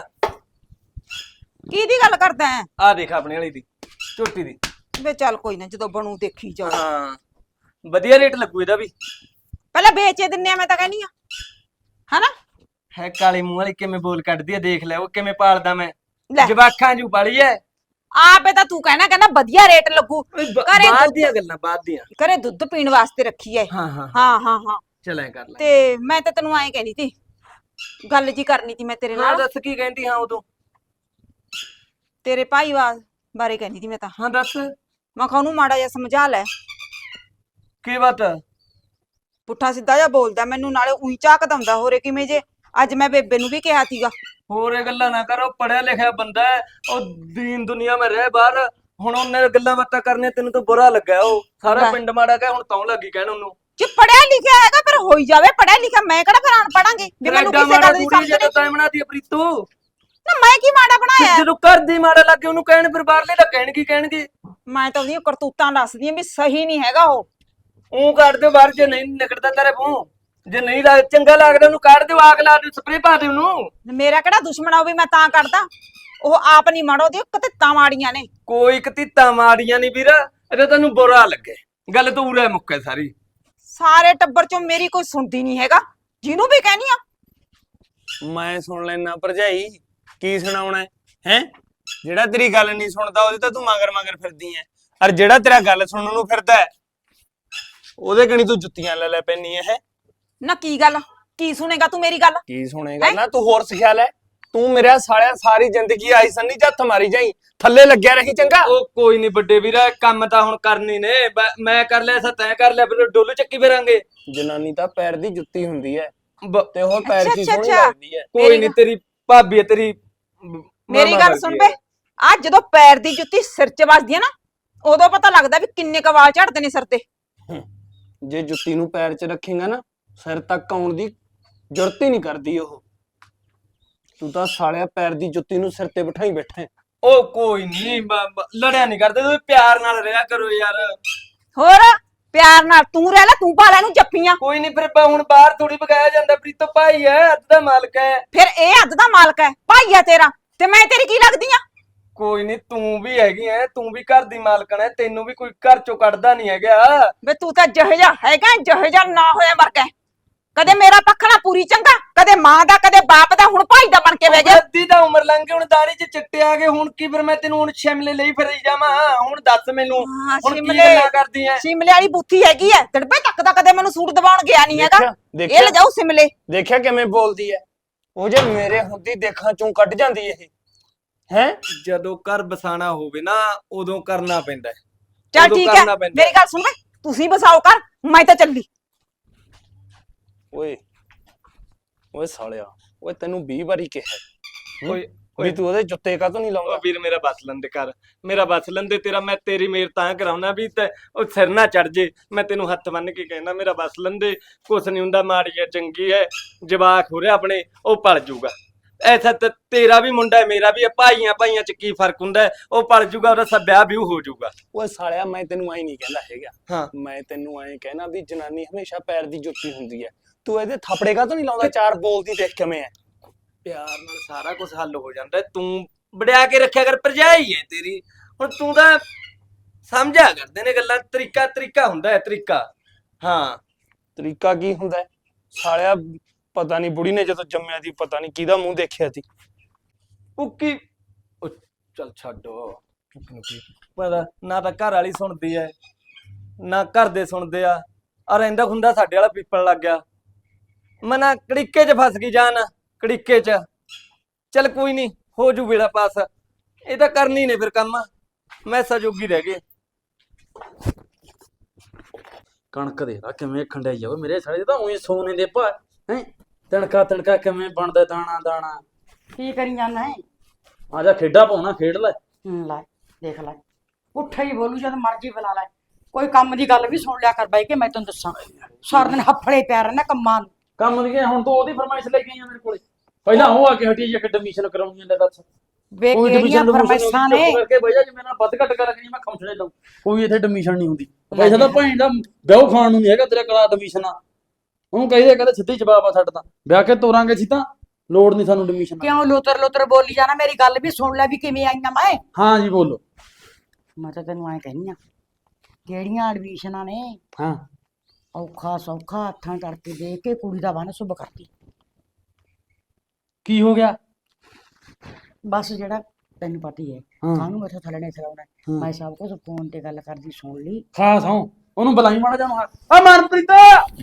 ਕਿਹਦੀ ਗੱਲ ਕਰਦਾ ਹੈ? ਆ ਦੇਖ ਆਪਣੇ ਵਾਲੀ ਦੀ ਝੋਟੀ ਦੀ। ਵੇ ਚੱਲ ਕੋਈ ਨਾ ਜਦੋਂ ਬਣੂ ਦੇਖੀ ਜਾਓ ਹਾਂ। ਵਧੀਆ ਰੇਟ ਲੱਗੂ ਇਹਦਾ ਵੀ। ਪਹਿਲਾਂ ਵੇਚੇ ਦਿੰਨੇ ਆ ਮੈਂ ਤਾਂ ਕਹਿੰਨੀ ਆ ਹਨਾ? ਹੈ ਕਾਲੇ ਮੂੰਹ ਵਾਲੀ ਕਿਵੇਂ ਬੋਲ ਕੱਢਦੀ ਆ ਦੇਖ ਲੈ ਉਹ ਕਿਵੇਂ ਪਾਲਦਾ ਮੈਂ। ਲੈ। ਜਵਾਖਾਂ ਜੂ ਪਾਲੀ ਐ। ਆਪੇ ਤਾਂ ਤੂੰ ਕਹਿਣਾ ਕਹਿੰਦਾ ਵਧੀਆ ਰੇਟ ਲੱਗੂ। ਘਰੇ ਬਾਅਦ ਦੁੱਧ ਦੀਆਂ ਗੱਲਾਂ ਬਾਅਦ ਦੀਆਂ। ਘਰੇ ਦੁੱਧ ਪੀਣ ਵਾਸਤੇ ਰੱਖੀ ਐ। ਹਾਂ ਹਾਂ। ਹਾਂ ਹਾਂ ਹਾਂ। ਚਲੇ ਕਰ ਲੈ। ਤੇ ਮੈਂ ਤਾਂ ਤੈਨੂੰ ਐਂ ਕਹਿੰਦੀ ਸੀ ਗੱਲ ਜੀ ਕਰਨੀ ਸੀ ਮੈਂ ਤੇਰੇ ਹਾਂ ਨਾਲ। ਦੱਸ ਕੀ ਕਹਿੰਦੀ ਹਾਂ ਉਦੋਂ? ਤੇਰੇ ਭਾਈ ਵਾ- ਬਾਰੇ ਕਹਿੰਦੀ ਸੀ ਮੈਂ ਤਾਂ। ਹਾਂ ਦੱਸ। ਮੈਂ ਕਿਹਾ ਉਹਨੂੰ ਮਾੜਾ ਜਿਹਾ ਸਮਝਾ ਲੈ। ਕੀ ਬਾਤ ਪੁੱਠਾ ਸਿੱਧਾ ਜਿਹਾ ਬੋਲਦਾ ਮੈਨੂੰ ਨਾਲੇ ਉਹੀ ਝਾਕਦਾ ਹੁੰਦਾ ਹੋਰੇ ਕਿਵੇਂ ਜੇ। ਅੱਜ ਮੈਂ ਬੇਬੇ ਨੂੰ ਵੀ ਕਿਹਾ ਸੀਗਾ। ਹੋਰ ਇਹ ਗੱਲਾਂ ਨਾ ਕਰੋ ਪੜਿਆ ਲਿਖਿਆ ਬੰਦਾ ਹੈ ਉਹ ਦੀਨ ਦੁਨੀਆ ਮੈਂ ਰਹਿ ਬਾਹਰ ਹੁਣ ਉਹਨੇ ਗੱਲਾਂ ਬਾਤਾਂ ਕਰਨੀਆਂ ਤੈਨੂੰ ਤਾਂ ਬੁਰਾ ਲੱਗਾ ਉਹ। ਸਾਰਾ। ਪਿੰਡ ਮਾੜਾ ਕਹਿ ਹੁਣ ਤੌਂ ਲੱਗੀ ਕਹਿਣ ਉਹਨੂੰ। ਜੇ ਪੜਿਆ ਲਿਖਿਆ ਹੈਗਾ ਫਿਰ ਹੋਈ ਜਾਵੇ ਪੜਿਆ ਲਿਖਿਆ ਮੈਂ ਕਿਹੜਾ ਫਿਰ ਅਣ ਪੜਾਂਗੀ? ਵੀ ਮੈਨੂੰ ਐਡਾ ਕਿਸੇ ਮਾੜਾ ਗੱਲ ਦੀ ਕੁੜੀ ਸਮਝ ਜਦੋਂ ਨਹੀਂ। ਤੈਂ ਬਣਾਤੀ ਪ੍ਰੀਤੂ। ਨਾ ਮੈਂ ਕੀ ਮਾੜਾ ਬਣਾਇਆ? ਜਦੋਂ ਘਰ ਦੀ ਮਾੜਾ ਲੱਗੇ ਉਹਨੂੰ ਕਹਿਣ ਫਿਰ ਬਾਹਰਲੇ ਕਹਿਣ ਕੀ ਕਹਿਣਗੇ। ਮੈਂ ਤਾਂ ਉਹਦੀਆਂ ਕਰਤੂਤਾਂ ਦੱਸਦੀ ਆਂ ਵੀ ਸਹੀ ਨਹੀਂ ਹੈਗਾ ਉਹ। ਉਹ ਕੱਢ ਦਿਓ ਬਾਹਰ ਜੇ ਨਹੀਂ ਨਿਕਲਦਾ ਤੇਰੇ ਮੂੰਹ। ਜੇ ਨਹੀਂ ਲੱਗ ਚੰਗਾ ਲੱਗਦਾ ਉਹਨੂੰ ਕੱਢ ਦਿਓ ਆਗ ਲਾ ਦਿਓ ਸਪਰੇ ਪਾ ਦਿਓ ਉਹਨੂੰ। ਮੇਰਾ ਕਿਹੜਾ ਦੁਸ਼ਮਣ ਆ ਉਹ ਵੀ ਮੈਂ ਤਾਂ ਕੱਢਦਾ। ਉਹ ਆਪ ਨਹੀਂ ਮਾੜੋ ਦੀ ਕਤਿੱਤਾਂ ਮਾੜੀਆਂ ਨੇ। ਕੋਈ ਕਤੀਤਾ ਮਾੜੀਆਂ ਨਹੀਂ ਵੀਰ ਇਹਦਾ ਤੈਨੂੰ ਬੁਰਾ ਲੱਗੇ। ਗੱਲ ਤਾਂ ਉਰੇ ਮੁੱਕੇ ਸਾਰੀ। ਸਾਰੇ ਟੱਬਰ ਚੋਂ ਮੇਰੀ ਕੋਈ ਸੁਣਦੀ ਨਹੀਂ ਹੈਗਾ। ਜਿਹਨੂੰ ਵੀ ਕਹਿਨੀ ਆ। ਮੈਂ ਸੁਣ ਲੈਣਾ ਭਰਜਾਈ ਕੀ ਸੁਣਾਉਣਾ ਹੈ? ਹੈਂ? ਜਿਹੜਾ ਤੇਰੀ ਗੱਲ ਨਹੀਂ ਸੁਣਦਾ ਉਹਦੇ ਤਾਂ ਤੂੰ ਮਗਰ ਮਗਰ ਫਿਰਦੀ ਐ। ਔਰ ਜਿਹੜਾ ਤੇਰਾ ਗੱਲ ਸੁਣਨ ਨੂੰ ਫਿਰਦਾ ਹੈ, ਉਹਦੇ ਕਣੀ ਤੂੰ ਜੁੱਤੀਆਂ ਲੈ ਲੈ ਪੈਣੀ ਐ ਹੈਂ? ਨਾ ਕੀ ਗੱਲ? ਕੀ ਸੁਣੇਗਾ ਤੂੰ ਮੇਰੀ ਗੱਲ? ਕੀ ਸੁਣੇਗਾ? ਨਾ ਤੂੰ ਹੋਰ ਸਿਖਿਆ ਲੈ। ਤੂੰ ਮੇਰਾ ਸਾਲਿਆ ਸਾਰੀ ਜ਼ਿੰਦਗੀ ਆਈ ਸੰਨੀ ਹੱਥ ਮਾਰੀ ਜਾਈ। ਥੱਲੇ ਲੱਗਿਆ ਰਹੀ ਚੰਗਾ। ਉਹ ਕੋਈ ਨਹੀਂ ਵੱਡੇ ਵੀਰਾ ਕੰਮ ਤਾਂ ਹੁਣ ਕਰਨੀ ਨੇ। ਬ- ਮੈਂ ਕਰ ਲਿਆ ਸਾ ਤੈਂ ਕਰ ਲਿਆ ਫਿਰ ਡੋਲੂ ਚੱਕੀ ਫਿਰਾਂਗੇ। ਜਨਾਨੀ ਤਾਂ ਪੈਰ ਦੀ ਜੁੱਤੀ ਹੁੰਦੀ ਐ। ਬ- ਤੇ ਉਹ ਪੈਰ ਦੀ ਅੱਛਾ, ਸੋਹਣੀ ਅੱਛਾ। ਲੱਗਦੀ ਐ। ਕੋਈ ਮੇਰੀ ਨਹੀਂ ਗੱਲ- ਤੇਰੀ ਭਾਬੀ ਹੈ ਤੇਰੀ ਮ- ਮੇਰੀ ਮਾਮਾ ਗੱਲ ਸੁਣ ਵੇ ਆ ਜਦੋਂ ਪੈਰ ਦੀ ਜੁੱਤੀ ਸਿਰ 'ਚ ਵੱਜਦੀ ਆ ਨਾ ਉਦੋਂ ਪਤਾ ਲੱਗਦਾ ਵੀ ਕਿੰਨੇ ਕ ਵਾਲ ਝੜਦੇ ਨੇ ਸਿਰ ਤੇ। ਜੇ ਜੁੱਤੀ ਨੂੰ ਪੈਰ 'ਚ ਰੱਖੇਗਾ ਨਾ ਸਿਰ ਤੱਕ ਆਉਣ ਦੀ ਜ਼ਰੂਰਤ ਹੀ ਨਹੀਂ ਕਰਦੀ ਉਹ। ਤੂੰ ਤਾਂ ਸਾਲਿਆ ਪੈਰ ਦੀ ਜੁੱਤੀ ਨੂੰ ਸਿਰ ਤੇ ਬਿਠਾਈ ਬੈਠਾ ਹੈ। ਉਹ ਕੋਈ ਨਹੀਂ ਲੜਿਆ ਨਹੀਂ ਕਰਦੇ ਤੁਸੀਂ ਪਿਆਰ ਨਾਲ ਰਿਹਾ ਕਰੋ ਯਾਰ। ਹੋਰ ਪਿਆਰ ਨਾਲ ਤੂੰ ਰਹਿ ਲੈ ਤੂੰ ਪਾ ਲੈ ਇਹਨੂੰ ਜੱਫੀਆਂ। ਕੋਈ ਨਹੀਂ ਫਿਰ ਬ- ਹੁਣ ਬਾਹਰ ਥੋੜੀ ਬਗਾਇਆ ਜਾਂਦਾ ਪ੍ਰੀਤੋ ਭਾਈ ਹੈ ਅੱਧ ਦਾ ਮਾਲਕ ਹੈ। ਫਿਰ ਇਹ ਹੱਦ ਦਾ ਮਾਲਕ ਹੈ ਭਾਈ ਆ ਤੇਰਾ ਤੇ ਮੈਂ ਤੇਰੀ ਕੀ ਲੱਗਦੀ ਆ? ਕੋਈ ਨਹੀਂ ਤੂੰ ਵੀ ਹੈਗੀ ਐ ਤੂੰ ਵੀ ਘਰ ਦੀ ਮਾਲਕਣ ਹੈ ਤੈਨੂੰ ਵੀ ਕੋਈ ਘਰ ਚੋਂ ਕੱਢਦਾ ਨਹੀਂ ਹੈਗਾ। ਵੇ ਤੂੰ ਤਾਂ ਜਿਹੋ ਜਿਹਾ ਹੈਗਾ ਜਿਹੋ ਜਿਹਾ ਨਾ ਹੋਇਆ ਮਰ ਗਿਆ। ਕਦੇ ਮੇਰਾ ਪੱਖ ਨਾ ਪੂਰੀ ਚੰਗਾ ਕਦੇ ਮਾਂ ਦਾ ਕਦੇ ਬਾਪ ਦਾ ਹੁਣ ਭਾਈ ਦਾ ਬਣ ਕੇ ਬਹਿ ਗਿਆ। ਅੱਧੀ ਤਾਂ ਉਮਰ ਲੰਘ ਗਈ ਹੁਣ ਦਾੜੀ 'ਚ ਚਿੱਟੇ ਆ ਗਏ ਹੁਣ ਕੀ ਫਿਰ ਮੈਂ ਤੈਨੂੰ ਹੁਣ ਸ਼ਿਮਲੇ ਲਈ ਫਿਰੀ ਜਾਵਾਂ? ਹੁਣ ਦੱਸ ਮੈਨੂੰ ਹਾਂ, ਹੁਣ ਕੀ ਸ਼ਿਮਲੇ। ਗੱਲਾਂ ਕਰਦੀ ਐ? ਸ਼ਿਮਲੇ ਵਾਲੀ ਬੁੱਥੀ ਹੈਗੀ ਐ ਤੜਪੇ ਤੱਕ ਦਾ ਕਦੇ ਮੈਨੂੰ ਸੂਟ ਦਿਵਾਉਣ ਗਿਆ ਨਹੀਂ ਹੈਗਾ। ਦੇਖਿਆ ਇਹ ਦੇਖਿਆ ਲਿਜਾਓ ਸਿਮਲੇ। ਦੇਖਿਆ ਕਿਵੇਂ ਬੋਲਦੀ ਹੈ ਉਹ ਜੇ ਮੇਰੇ ਹੁੰਦੀ ਦੇਖਾਂ ਚੋਂ ਕੱਢ ਜਾਂਦੀ ਇਹ। ਹੈ? ਜਦੋਂ ਘਰ ਬਸਾਣਾ ਹੋਵੇ ਨਾ ਉਦੋਂ ਕਰਨਾ ਪੈਂਦਾ ਹੈ। ਚੱਲ ਉਦੋਂ ਠੀਕ ਹੈ। ਕਰਨਾ ਪੈਂਦਾ ਮੇਰੀ ਗੱਲ ਸੁਣ ਵੇ ਤੁਸੀਂ ਬਸਾਓ ਕਰ ਮੈਂ ਤਾਂ ਚੱਲੀ। ਓਏ ਓਏ ਸਾਲਿਆ ਓਏ ਤੈਨੂੰ 20 ਵਾਰੀ ਕਿਹਾ ਹੂੰ? ਓਏ ਵੀ ਤੂੰ ਉਹਦੇ ਜੁੱਤੇ ਕਾਹਤੋਂ ਨਹੀਂ ਉਹ ਲਾਉਂਦਾ ਵੀਰ ਮੇਰਾ ਬਸ ਲੰਦੇ ਕਰ ਮੇਰਾ ਬਸ ਲੰਦੇ ਤੇਰਾ ਮੈਂ ਤੇਰੀ ਮੇਰ ਤਾਂ ਕਰਾਉਣਾ ਵੀ ਤੇ ਉਹ ਸਿਰ ਨਾ ਚੜ ਜੇ। ਮੈਂ ਤੈਨੂੰ ਹੱਥ ਬੰਨ ਕੇ ਕਹਿੰਦਾ ਮੇਰਾ ਬਸ ਲੰਦੇ ਕੁਛ ਨਹੀਂ ਹੁੰਦਾ ਮਾੜੀ ਹੈ ਚੰਗੀ ਹੈ। ਜਵਾਕ ਹੋ ਰਿਹਾ ਆਪਣੇ ਉਹ ਪਲ ਜੂਗਾ। ਐਸਾ ਤਾਂ ਤੇਰਾ ਵੀ ਮੁੰਡਾ ਹੈ ਮੇਰਾ ਵੀ ਹੈ ਭਾਈਆਂ ਭਾਈਆਂ ਚ ਕੀ ਫ਼ਰਕ ਹੁੰਦਾ ਹੈ? ਉਹ ਪਲ ਜੂਗਾ ਉਹਦਾ ਸਭ ਵਿਆਹ ਵੀ ਹੋ ਜੂਗਾ। ਓਏ ਸਾਲਿਆ ਮੈਂ ਤੈਨੂੰ ਐਂ ਨਹੀਂ ਕਹਿੰਦਾ ਹੈਗਾ। ਹਾਂ। ਮੈਂ ਤੈਨੂੰ ਐਂ ਕਹਿਣਾ ਵੀ ਜਨਾਨੀ ਹਮੇਸ਼ਾ ਪੈਰ ਦੀ ਜੁੱਤੀ ਹੁੰਦੀ ਹੈ। ਤੂੰ ਇਹਦੇ ਥਾਪੜੇ ਕਾਹਤੋਂ ਨਹੀਂ ਲਾਉਂਦਾ? ਚਾਰ ਬੋਲਦੀ ਦੇਖ ਕਿਵੇਂ ਹੈ। ਪਿਆਰ ਨਾਲ ਸਾਰਾ ਕੁਝ ਹੱਲ ਹੋ ਜਾਂਦਾ ਹੈ। ਤੂੰ ਵੜਿਆ ਕੇ ਰੱਖਿਆ ਕਰ ਭਰਜਾਈ ਹੈ ਤੇਰੀ। ਹੁਣ ਤੂੰ ਤਾਂ ਸਮਝਿਆ ਕਰਦੇ ਨੇ ਗੱਲਾਂ ਤਰੀਕਾ ਤਰੀਕਾ ਹੁੰਦਾ ਹੈ ਤਰੀਕਾ। ਹਾਂ। ਤਰੀਕਾ ਕੀ ਹੁੰਦਾ ਹੈ? ਸਾਲਿਆ ਪਤਾ ਨਹੀਂ ਬੁੜੀ ਨੇ ਜਦੋਂ ਜੰਮਿਆ ਸੀ ਪਤਾ ਨਹੀਂ ਕਿਹਦਾ ਮੂੰਹ ਦੇਖਿਆ ਸੀ। ਉੱਕੀ। ਉਹ ਚੱਲ ਛੱਡੋ। ਪਤਾ ਨਾ ਤਾਂ ਘਰ ਵਾਲੀ ਸੁਣਦੀ ਐ ਨਾ ਘਰ ਦੇ ਸੁਣਦੇ ਆ। ਆ ਰਹਿੰਦਾ ਖੁੰਦਾ ਸਾਡੇ ਵਾਲਾ ਪੀਪਲ ਲੱਗ ਗਿਆ। ਮਨਾ ਕੜਿੱਕੇ 'ਚ ਫਸ ਗਈ ਜਾਨ ਕੜਿੱਕੇ 'ਚ। ਚੱਲ ਕੋਈ ਨਹੀਂ ਹੋ ਜੂ ਵੇਲਾ ਪਾਸ। ਇਹ ਤਾਂ ਕਰਨੀ ਨੇ ਫਿਰ ਕੰਮ। ਮੈਂ ਸਜੋਗੀ ਰਹਿ ਗਏ। ਕਣਕ ਦੇ ਲਾ ਕਿਵੇਂ ਖੰਡਾਈ ਜਾਵੇ ਮੇਰੇ ਸਾਲੇ ਤਾਂ ਉਹੀ ਸੋਨੇ ਦੇ ਭਾ ਹੈ? ਤਣਕਾ ਤਣਕਾ ਕਿਵੇਂ ਬਣਦਾ ਦਾਣਾ ਦਾਣਾ? ਕੀ ਕਰੀ ਜਾਂਦਾ ਹੈ? ਆ ਜਾ ਖੇਡਾਂ ਪਾਉਣਾ ਖੇਡ ਲੈ। ਹੂੰ, ਲੈ ਦੇਖ ਲੈ। ਉੱਠਾ ਹੀ ਬੋਲੂ ਜਦ ਮਰਜ਼ੀ ਬੁਲਾ ਲੈ। ਕੋਈ ਕੰਮ ਦੀ ਗੱਲ ਵੀ ਸੁਣ ਲਿਆ ਕਰ ਬਾਈ ਕਿ ਮੈਂ ਤੈਨੂੰ ਦੱਸਾਂ। ਸਾਰਾ ਦਿਨ ਹੱਫੜੇ ਪਿਆ ਰਹਿਣਾ ਕੰਮਾਂ ਨੂੰ। ਕੰਮ ਦੀ ਹੁਣ ਤੂੰ ਉਹਦੀ ਫਰਮਾਇਸ਼ ਲੈ ਕੇ ਆਈ ਆ ਮੇਰੇ ਕੋਲੇ। ਪਹਿਲਾਂ ਉਹ ਆ ਕੇ ਹਟੀ ਜੇ ਐਡਮਿਸ਼ਨ ਕਰਾਉਣੀ ਲੈ ਦੱਸ। ਵੇ ਕੋਈ ਕਿਹੜੀਆਂ ਫਰਮਾਇਸ਼ਾਂ ਨੇ? ਕਰਕੇ ਬਈਆ ਜੇ ਮੇਰੇ ਨਾਲ ਵੱਧ ਘੱਟ ਕਰ ਨਹੀਂ ਮੈਂ ਖਮਸਣੇ ਦਊਂ ਕੋਈ ਇੱਥੇ ਐਡਮਿਸ਼ਨ ਨਹੀਂ ਹੁੰਦੀ। ਪੈਸਾ ਤਾਂ ਭੈਣ ਦਾ ਵਿਆਹ ਖਾਣ ਨੂੰ ਨਹੀਂ ਹੈਗਾ ਤੇਰੇ ਕੋਲ ਐਡਮਿਸ਼ਨ ਆ। ਉਹਨੂੰ ਕਹੀਦੇ ਕਹਿੰਦੇ ਸਿੱਧੀ ਜਵਾਬ ਆ ਸਾਡਾ ਤਾਂ। ਵਿਆਹ ਕੇ ਤੋਰਾਂਗੇ ਸੀ ਤਾਂ ਲੋੜ ਨਹੀਂ ਸਾਨੂੰ ਐਡਮਿਸ਼ਨ ਕਿਉਂ ਲੋਤਰ ਲੋਤਰ ਬੋਲੀ ਜਾਣਾ? ਮੇਰੀ ਗੱਲ ਵੀ ਸੁਣ ਲੈ ਵੀ ਕਿਵੇਂ ਆਈਆਂ ਮੈਂ। ਹਾਂ ਜੀ ਬੋਲੋ। ਮੈਂ ਤਾਂ ਤੈਨੂੰ ਐਂ ਕਹਿੰਦੀ ਆ ਕਿਹੜੀਆਂ ਐਡਮਿਸ਼ਨਾਂ ਨੇ ਹਾਂ। ਔਖਾ ਸੌਖਾ ਹੱਥਾਂ ਕਰਕੇ ਦੇ ਕੇ ਕੁੜੀ ਦਾ ਬੰਨ ਸੁਭ ਕਰਤੀ। ਕੀ ਹੋ ਗਿਆ? ਬਸ ਜਿਹੜਾ ਤੈਨੂੰ ਪਤਾ ਹੀ ਹੈ। ਹਾਂ। ਕਾਹਨੂੰ ਮੈਥੋਂ ਥੱਲੇ ਨਹੀਂ ਸਲਾਉਣਾ ਹਾਂ। ਮੈਂ ਸਭ ਕੁਝ ਫੋਨ ਤੇ ਗੱਲ ਕਰਦੀ ਸੁਣ ਲਈ। ਖਾਸ ਹਾਂ ਉਹਨੂੰ ਬੁਲਾਈ ਮਾੜਾ ਜਾ ਆ ਮਨਪ੍ਰੀਤ!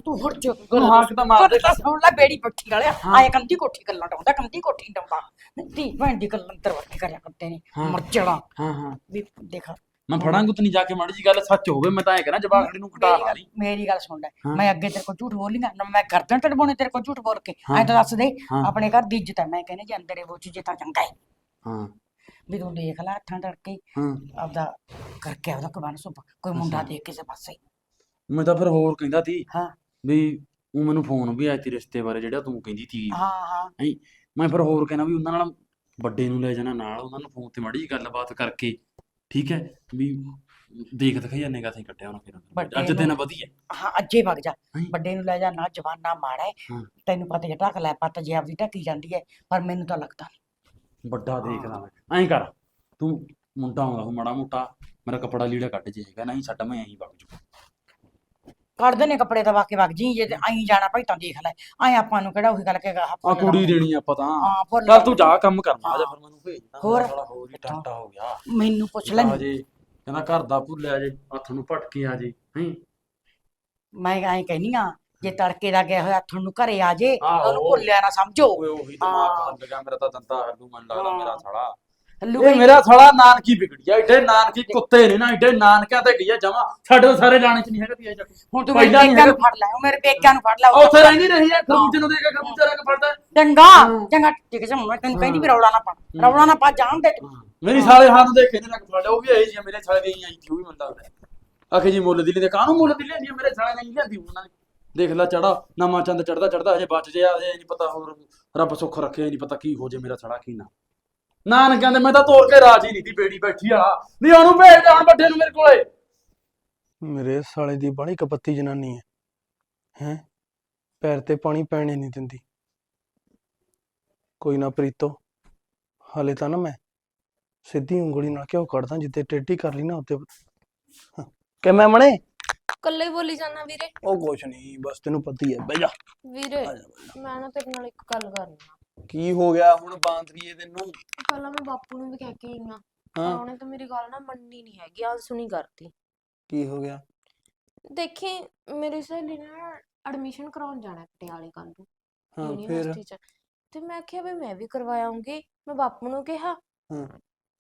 ਤੂੰ ਹਟ ਜਾ ਉਹਨੂੰ ਹਾਕ ਤਾਂ ਮਾਰ ਦੇ ਤਾਂ ਸੁਣ ਲੈ ਬੇੜੀ ਪੱਠੀ ਵਾਲਿਆ। ਹਾਂ। ਆਏ ਕੰਦੀ ਕੋਠੀ ਗੱਲਾਂ ਡਾਉਂਦਾ ਕੰਦੀ ਕੋਠੀ ਡਾਉਂਦਾ। ਤੀ ਭੈਣ ਦੀ ਗੱਲਾਂ ਕਰਿਆ ਕਰਦੇ ਨੇ। ਹਾਂ। ਮਰਜੜਾ ਹਾਂ ਹਾਂ। ਵੀ ਦੇਖ। ਮੈਂ ਫੜਾਂਗਾ ਤੂੰ ਨਹੀਂ ਜਾ ਕੇ ਮਾੜੀ ਜੀ ਗੱਲ ਸੱਚ ਹੋਵੇ ਮੈਂ ਤਾਂ ਐ ਕਰਾਂ ਜਵਾਖੜੀ ਨੂੰ ਘਟਾ ਮੇਰੀ ਲਾ ਗੱਲ ਲਈ ਮੇਰੀ ਗੱਲ ਸੁਣ ਲੈ। ਹਾਂ। ਮੈਂ ਅੱਗੇ ਤੇਰੇ ਕੋਲ ਝੂਠ ਬੋਲੀਂਗਾ ਨਾ ਮੈਂ ਗਰਦਨ ਤੜਵਾਉਣੇ ਤੇਰੇ ਕੋਲ ਝੂਠ ਬੋਲ ਕੇ। ਹਾਂ। ਐਂ ਤਾਂ ਦੱਸ ਦੇ ਹਾਂ। ਆਪਣੇ ਘਰ ਦੀ ਇੱਜ਼ਤ ਹੈ। ਮੈਂ ਕਹਿੰਦੇ ਜੇ ਅੰਦਰੇ ਬੋਚ ਜੇ ਤਾਂ ਚੰਗਾ ਹੈ। ਹਾਂ। ਵੀ ਤੂੰ ਦੇਖ ਲੈ ਹੱਥਾਂ ਤੜਕੇ ਹਾਂ। ਆਪਦਾ ਕਰਕੇ ਆਪਦਾ ਕਬਾਨ ਸੁਭ ਕੋਈ ਮੁੰਡਾ। ਦੇਖ ਕਿਸੇ ਪਾਸੇ। ਮੈਂ ਤਾਂ ਫਿਰ ਹੋਰ ਕਹਿੰਦਾ ਸੀ ਹਾਂ। ਵੀ ਉਹ ਮੈਨੂੰ ਫੋਨ ਵੀ ਆਇਆ ਤੀ ਰਿਸ਼ਤੇ ਬਾਰੇ ਜਿਹੜਾ ਤੂੰ ਕਹਿੰਦੀ ਸੀ। ਹਾਂ ਹਾਂ। ਮੈਂ ਫਿਰ ਹੋਰ ਕਹਿਣਾ ਵੀ ਉਹਨਾਂ ਨਾਲ ਵੱਡੇ ਨੂੰ ਲੈ ਜਾਣਾ ਨਾਲ ਉਹਨਾਂ ਨੂੰ ਫੋਨ ਤੇ ਮਾੜੀ ਜੀ ਗੱਲਬਾਤ ਕਰਕੇ ਠੀਕ ਹੈ? ਵੀ ਦੇਖ ਦਿਖਾਈ ਜਾਂਦੇ ਗਾ ਅਸੀਂ ਕੱਟਿਆ ਉਹਨਾਂ ਫਿਰ। ਅੱਜ ਦਿਨ ਨੂੰ- ਵਧੀਆ। ਹਾਂ ਅੱਜੇ ਵਗ ਜਾ? ਵੱਡੇ ਨੂੰ ਲੈ ਜਾ ਨਾ ਜਵਾਨਾ ਮਾੜਾ ਹੈ। ਹਾਂ। ਤੈਨੂੰ ਪਤਾ ਜੇ ਢੱਕ ਲੈ ਪੱਤ ਜੇ ਆਪਦੀ ਢੱਕੀ ਜਾਂਦੀ ਹੈ ਪਰ ਮੈਨੂੰ ਤਾਂ ਲੱਗਦਾ ਨੀ। ਵੱਡਾ ਦੇਖਦਾ ਮੈਂ ਐਂ ਕਰ ਤੂੰ ਮੁੰਡਾ ਆਉਂਦਾ ਮਾੜਾ ਮੋਟਾ ਮੇਰਾ ਕੱਪੜਾ ਲੀੜਾ ਕੱਢ ਜੇ ਹੈਗਾ ਨਹੀਂ ਛੱਡ ਮੈਂ ਐਂ ਵਗ ਜੂ ਕੱਢਦੇ ਨੇ ਕੱਪੜੇ ਤਾਂ ਵਾਕੇ ਵਗ ਜੀ ਜੇ ਤੇ ਆਈ ਜਾਣਾ ਭਾਈ ਤਾਂ ਦੇਖ ਲੈ। ਆਏ ਆਪਾਂ ਨੂੰ ਕਿਹੜਾ ਉਹੀ ਗੱਲ ਕੇ ਆ ਕੁੜੀ ਦੇਣੀ ਆ ਪਤਾ ਹਾਂ ਫੁੱਲ ਚੱਲ ਤੂੰ ਜਾ ਕੰਮ ਕਰਨਾ ਆ ਜਾ ਹਾਂ। ਫਿਰ ਮੈਨੂੰ ਭੇਜਦਾ ਹੋਰ? ਸਾਲਾ ਹੋਰ ਹੀ ਟਾਟਾ ਹੋ ਗਿਆ। ਮੈਨੂੰ ਪੁੱਛ ਲੈ। ਜੇ ਕਹਿੰਦਾ ਘਰ ਦਾ ਭੁੱਲਿਆ ਜੇ ਹੱਥ ਨੂੰ ਭਟਕੇ ਆ ਜੇ ਹੈਂ? ਮੈਂ ਐਂ ਕਹਿਨੀ ਆ ਜੇ ਤੜਕੇ ਦਾ ਗਿਆ ਹੋਇਆ ਤੁਹਾਨੂੰ ਘਰੇ ਆ ਜੇ ਆਹੋ। ਉਹਨੂੰ ਭੁੱਲਿਆ ਨਾ ਸਮਝੋ ਓਏ ਉਹੀ ਦਿਮਾਗ ਹਾਂ। ਗਿਆ ਮੇਰਾ ਤਾਂ ਦੰਦਾ ਹੱਲੂ ਮਨ ਲੱਗਦਾ ਹਾਂ। ਮੇਰਾ ਸਾਲਾ ਹੱਲੂ ਇਹ ਮੇਰਾ ਸਾਲਾ ਨਾਨਕੀ ਵਿਗੜੀ ਆ ਏਡੇ ਨਾਨਕੀ ਕੁੱਤੇ ਨੇ ਨਾ ਏਡੇ ਨਾਨਕਿਆਂ ਤੇ ਗਈ ਆ ਜਮਾ ਸਾਡੇ ਤਾਂ ਸਾਰੇ ਲਾਣੇ ਚ ਨਹੀਂ ਹੈਗਾ ਤੀ ਜਾ ਕੇ ਹੁਣ ਤੂੰ ਮੇਰੇ ਪਹਿਲਾਂ ਨੀ ਪੇਕਿਆਂ ਨੂੰ ਹੈਗਾ। ਫੜ ਲੈ ਉਹ ਮੇਰੇ ਪੇਕਿਆਂ ਨੂੰ ਫੜ ਲੈ ਉੱਥੇ ਰਹਿੰਦੀ ਰਹੀ ਆ ਖਰਬੂਜੇ ਨੂੰ ਦੇ ਕੇ ਖਰਬੂਜਾ ਰੰਗ ਫੜਦਾ ਚੰਗਾ ਹਾਂ। ਚੰਗਾ ਠੀਕ ਹੈ ਮੈਂ ਤੈਨੂੰ ਕਹਿੰਦੀ ਵੀ ਹਾਂ। ਰੌਲਾ ਨਾ ਪਾ ਰੌਲਾ ਨਾ ਪਾ ਜਾਣ ਦੇ ਤੂੰ ਮੇਰੀ ਸਾਲੇ ਹੱਥ ਦੇ ਕੇ ਨੇ ਰੰਗ ਫੜ ਲਿਆ ਉਹ ਵੀ ਆਈ ਸੀ ਮੇਰੇ ਸਾਲੇ ਦੀ ਆਈ ਉਹ ਵੀ ਮੰਦਾ ਆਖੇ ਜੀ ਮੁੱਲ ਦੀ ਲੈਂਦੇ ਕਾਹਨੂੰ ਮੁੱਲ ਦੀ ਲੈਂਦੀ ਆ? ਮੇਰੇ ਸਾਲੇ ਨਹੀਂ ਲਿਆਂਦੀ ਉਹਨਾਂ ਨੇ ਦੇਖ ਲੈ ਚੜਾ, ਨਵਾਂ ਚੰਦ ਚੜਦਾ ਚੜਦਾ ਹਜੇ ਬਚ ਜੇ ਹਜੇ ਨਹੀਂ ਪਤਾ ਹੋਰ ਰੱਬ ਸੁੱਖ ਰੱਖੇ ਨਹੀਂ ਪਤਾ ਕੀ ਹੋ ਜੇ ਮੇਰਾ ਸਾਲਾ, ਕੀ ਨਾ। ਨਾਨ ਕਹਿੰਦੇ ਮੈਂ ਤਾਂ ਤੋੜ ਕੇ ਰਾਜੀ ਨਹੀਂ ਦੀ ਬੇੜੀ ਬੈਠੀ ਆ। ਨਹੀਂ ਉਹਨੂੰ ਭੇਜ ਦੇ ਵੱਡੇ ਨੂੰ ਮੇਰੇ ਕੋਲੇ। ਮੇਰੇ ਸਾਲੇ ਦੀ ਬੜੀ ਕਪੱਤੀ ਜਨਾਨੀ ਹੈ। ਹੈ? ਪੈਰ ਤੇ ਪਾਣੀ ਪੈਣੇ ਨਹੀਂ ਦਿੰਦੀ। ਕੋਈ ਨਾ ਪ੍ਰੀਤੋ, ਹਾਲੇ ਤਾਂ ਨਾ ਮੈਂ ਸਿੱਧੀ ਉਂਗਲੀ ਨਾਲ ਕਿਉਂ ਕੱਢਦਾ ਜਿੱਤੇ ਟੇਢੀ ਕਰ ਲਈ ਨਾ ਉੱਤੇ ਕਿ ਮੈਂ ਮਣੇ? ਕੱਲੇ ਹੀ ਬੋਲੀ ਜਾਣਾ ਵੀਰੇ। ਉਹ ਕੁਛ ਨਹੀਂ ਬਸ ਤੈਨੂੰ ਪਤਾ ਹੀ ਹੈ ਬਹਿ ਜਾ। ਵੀਰੇ। ਮੈਂ ਨਾ ਤੇਰੇ ਨਾਲ ਇੱਕ ਗੱਲ ਕਰਨੀ ਆ। ਕੀ ਹੋ ਗਿਆ ਹੁਣ ਬਾਂਦਰੀਏ ਤੈਨੂੰ? ਪਹਿਲਾਂ ਮੈਂ ਬਾਪੂ ਨੂੰ ਵੀ ਕਹਿ ਕੇ ਆਈ ਆ ਹਾਂ। ਉਹਨੇ ਤਾਂ ਮੇਰੀ ਗੱਲ ਨਾ ਮੰਨੀ ਨਹੀਂ ਹੈਗੀ ਆ ਸੁਣੀ ਕਰਤੀ। ਕੀ ਹੋ ਗਿਆ? ਦੇਖੀ ਮੇਰੀ ਸਹੇਲੀ ਨੇ ਐਡਮਿਸ਼ਨ ਕਰਾਉਣ ਜਾਣਾ ਪਟਿਆਲੇ ਕੱਲ ਨੂੰ ਹਾਂ ਫਿਰ? ਯੂਨੀਵਰਸਿਟੀ ਚ। ਤੇ ਮੈਂ ਕਿਹਾ ਵੀ ਮੈਂ ਵੀ ਕਰਵਾਉਂਗੀ ਮੈਂ ਬਾਪੂ ਨੂੰ ਕਿਹਾ। ਹਾਂ।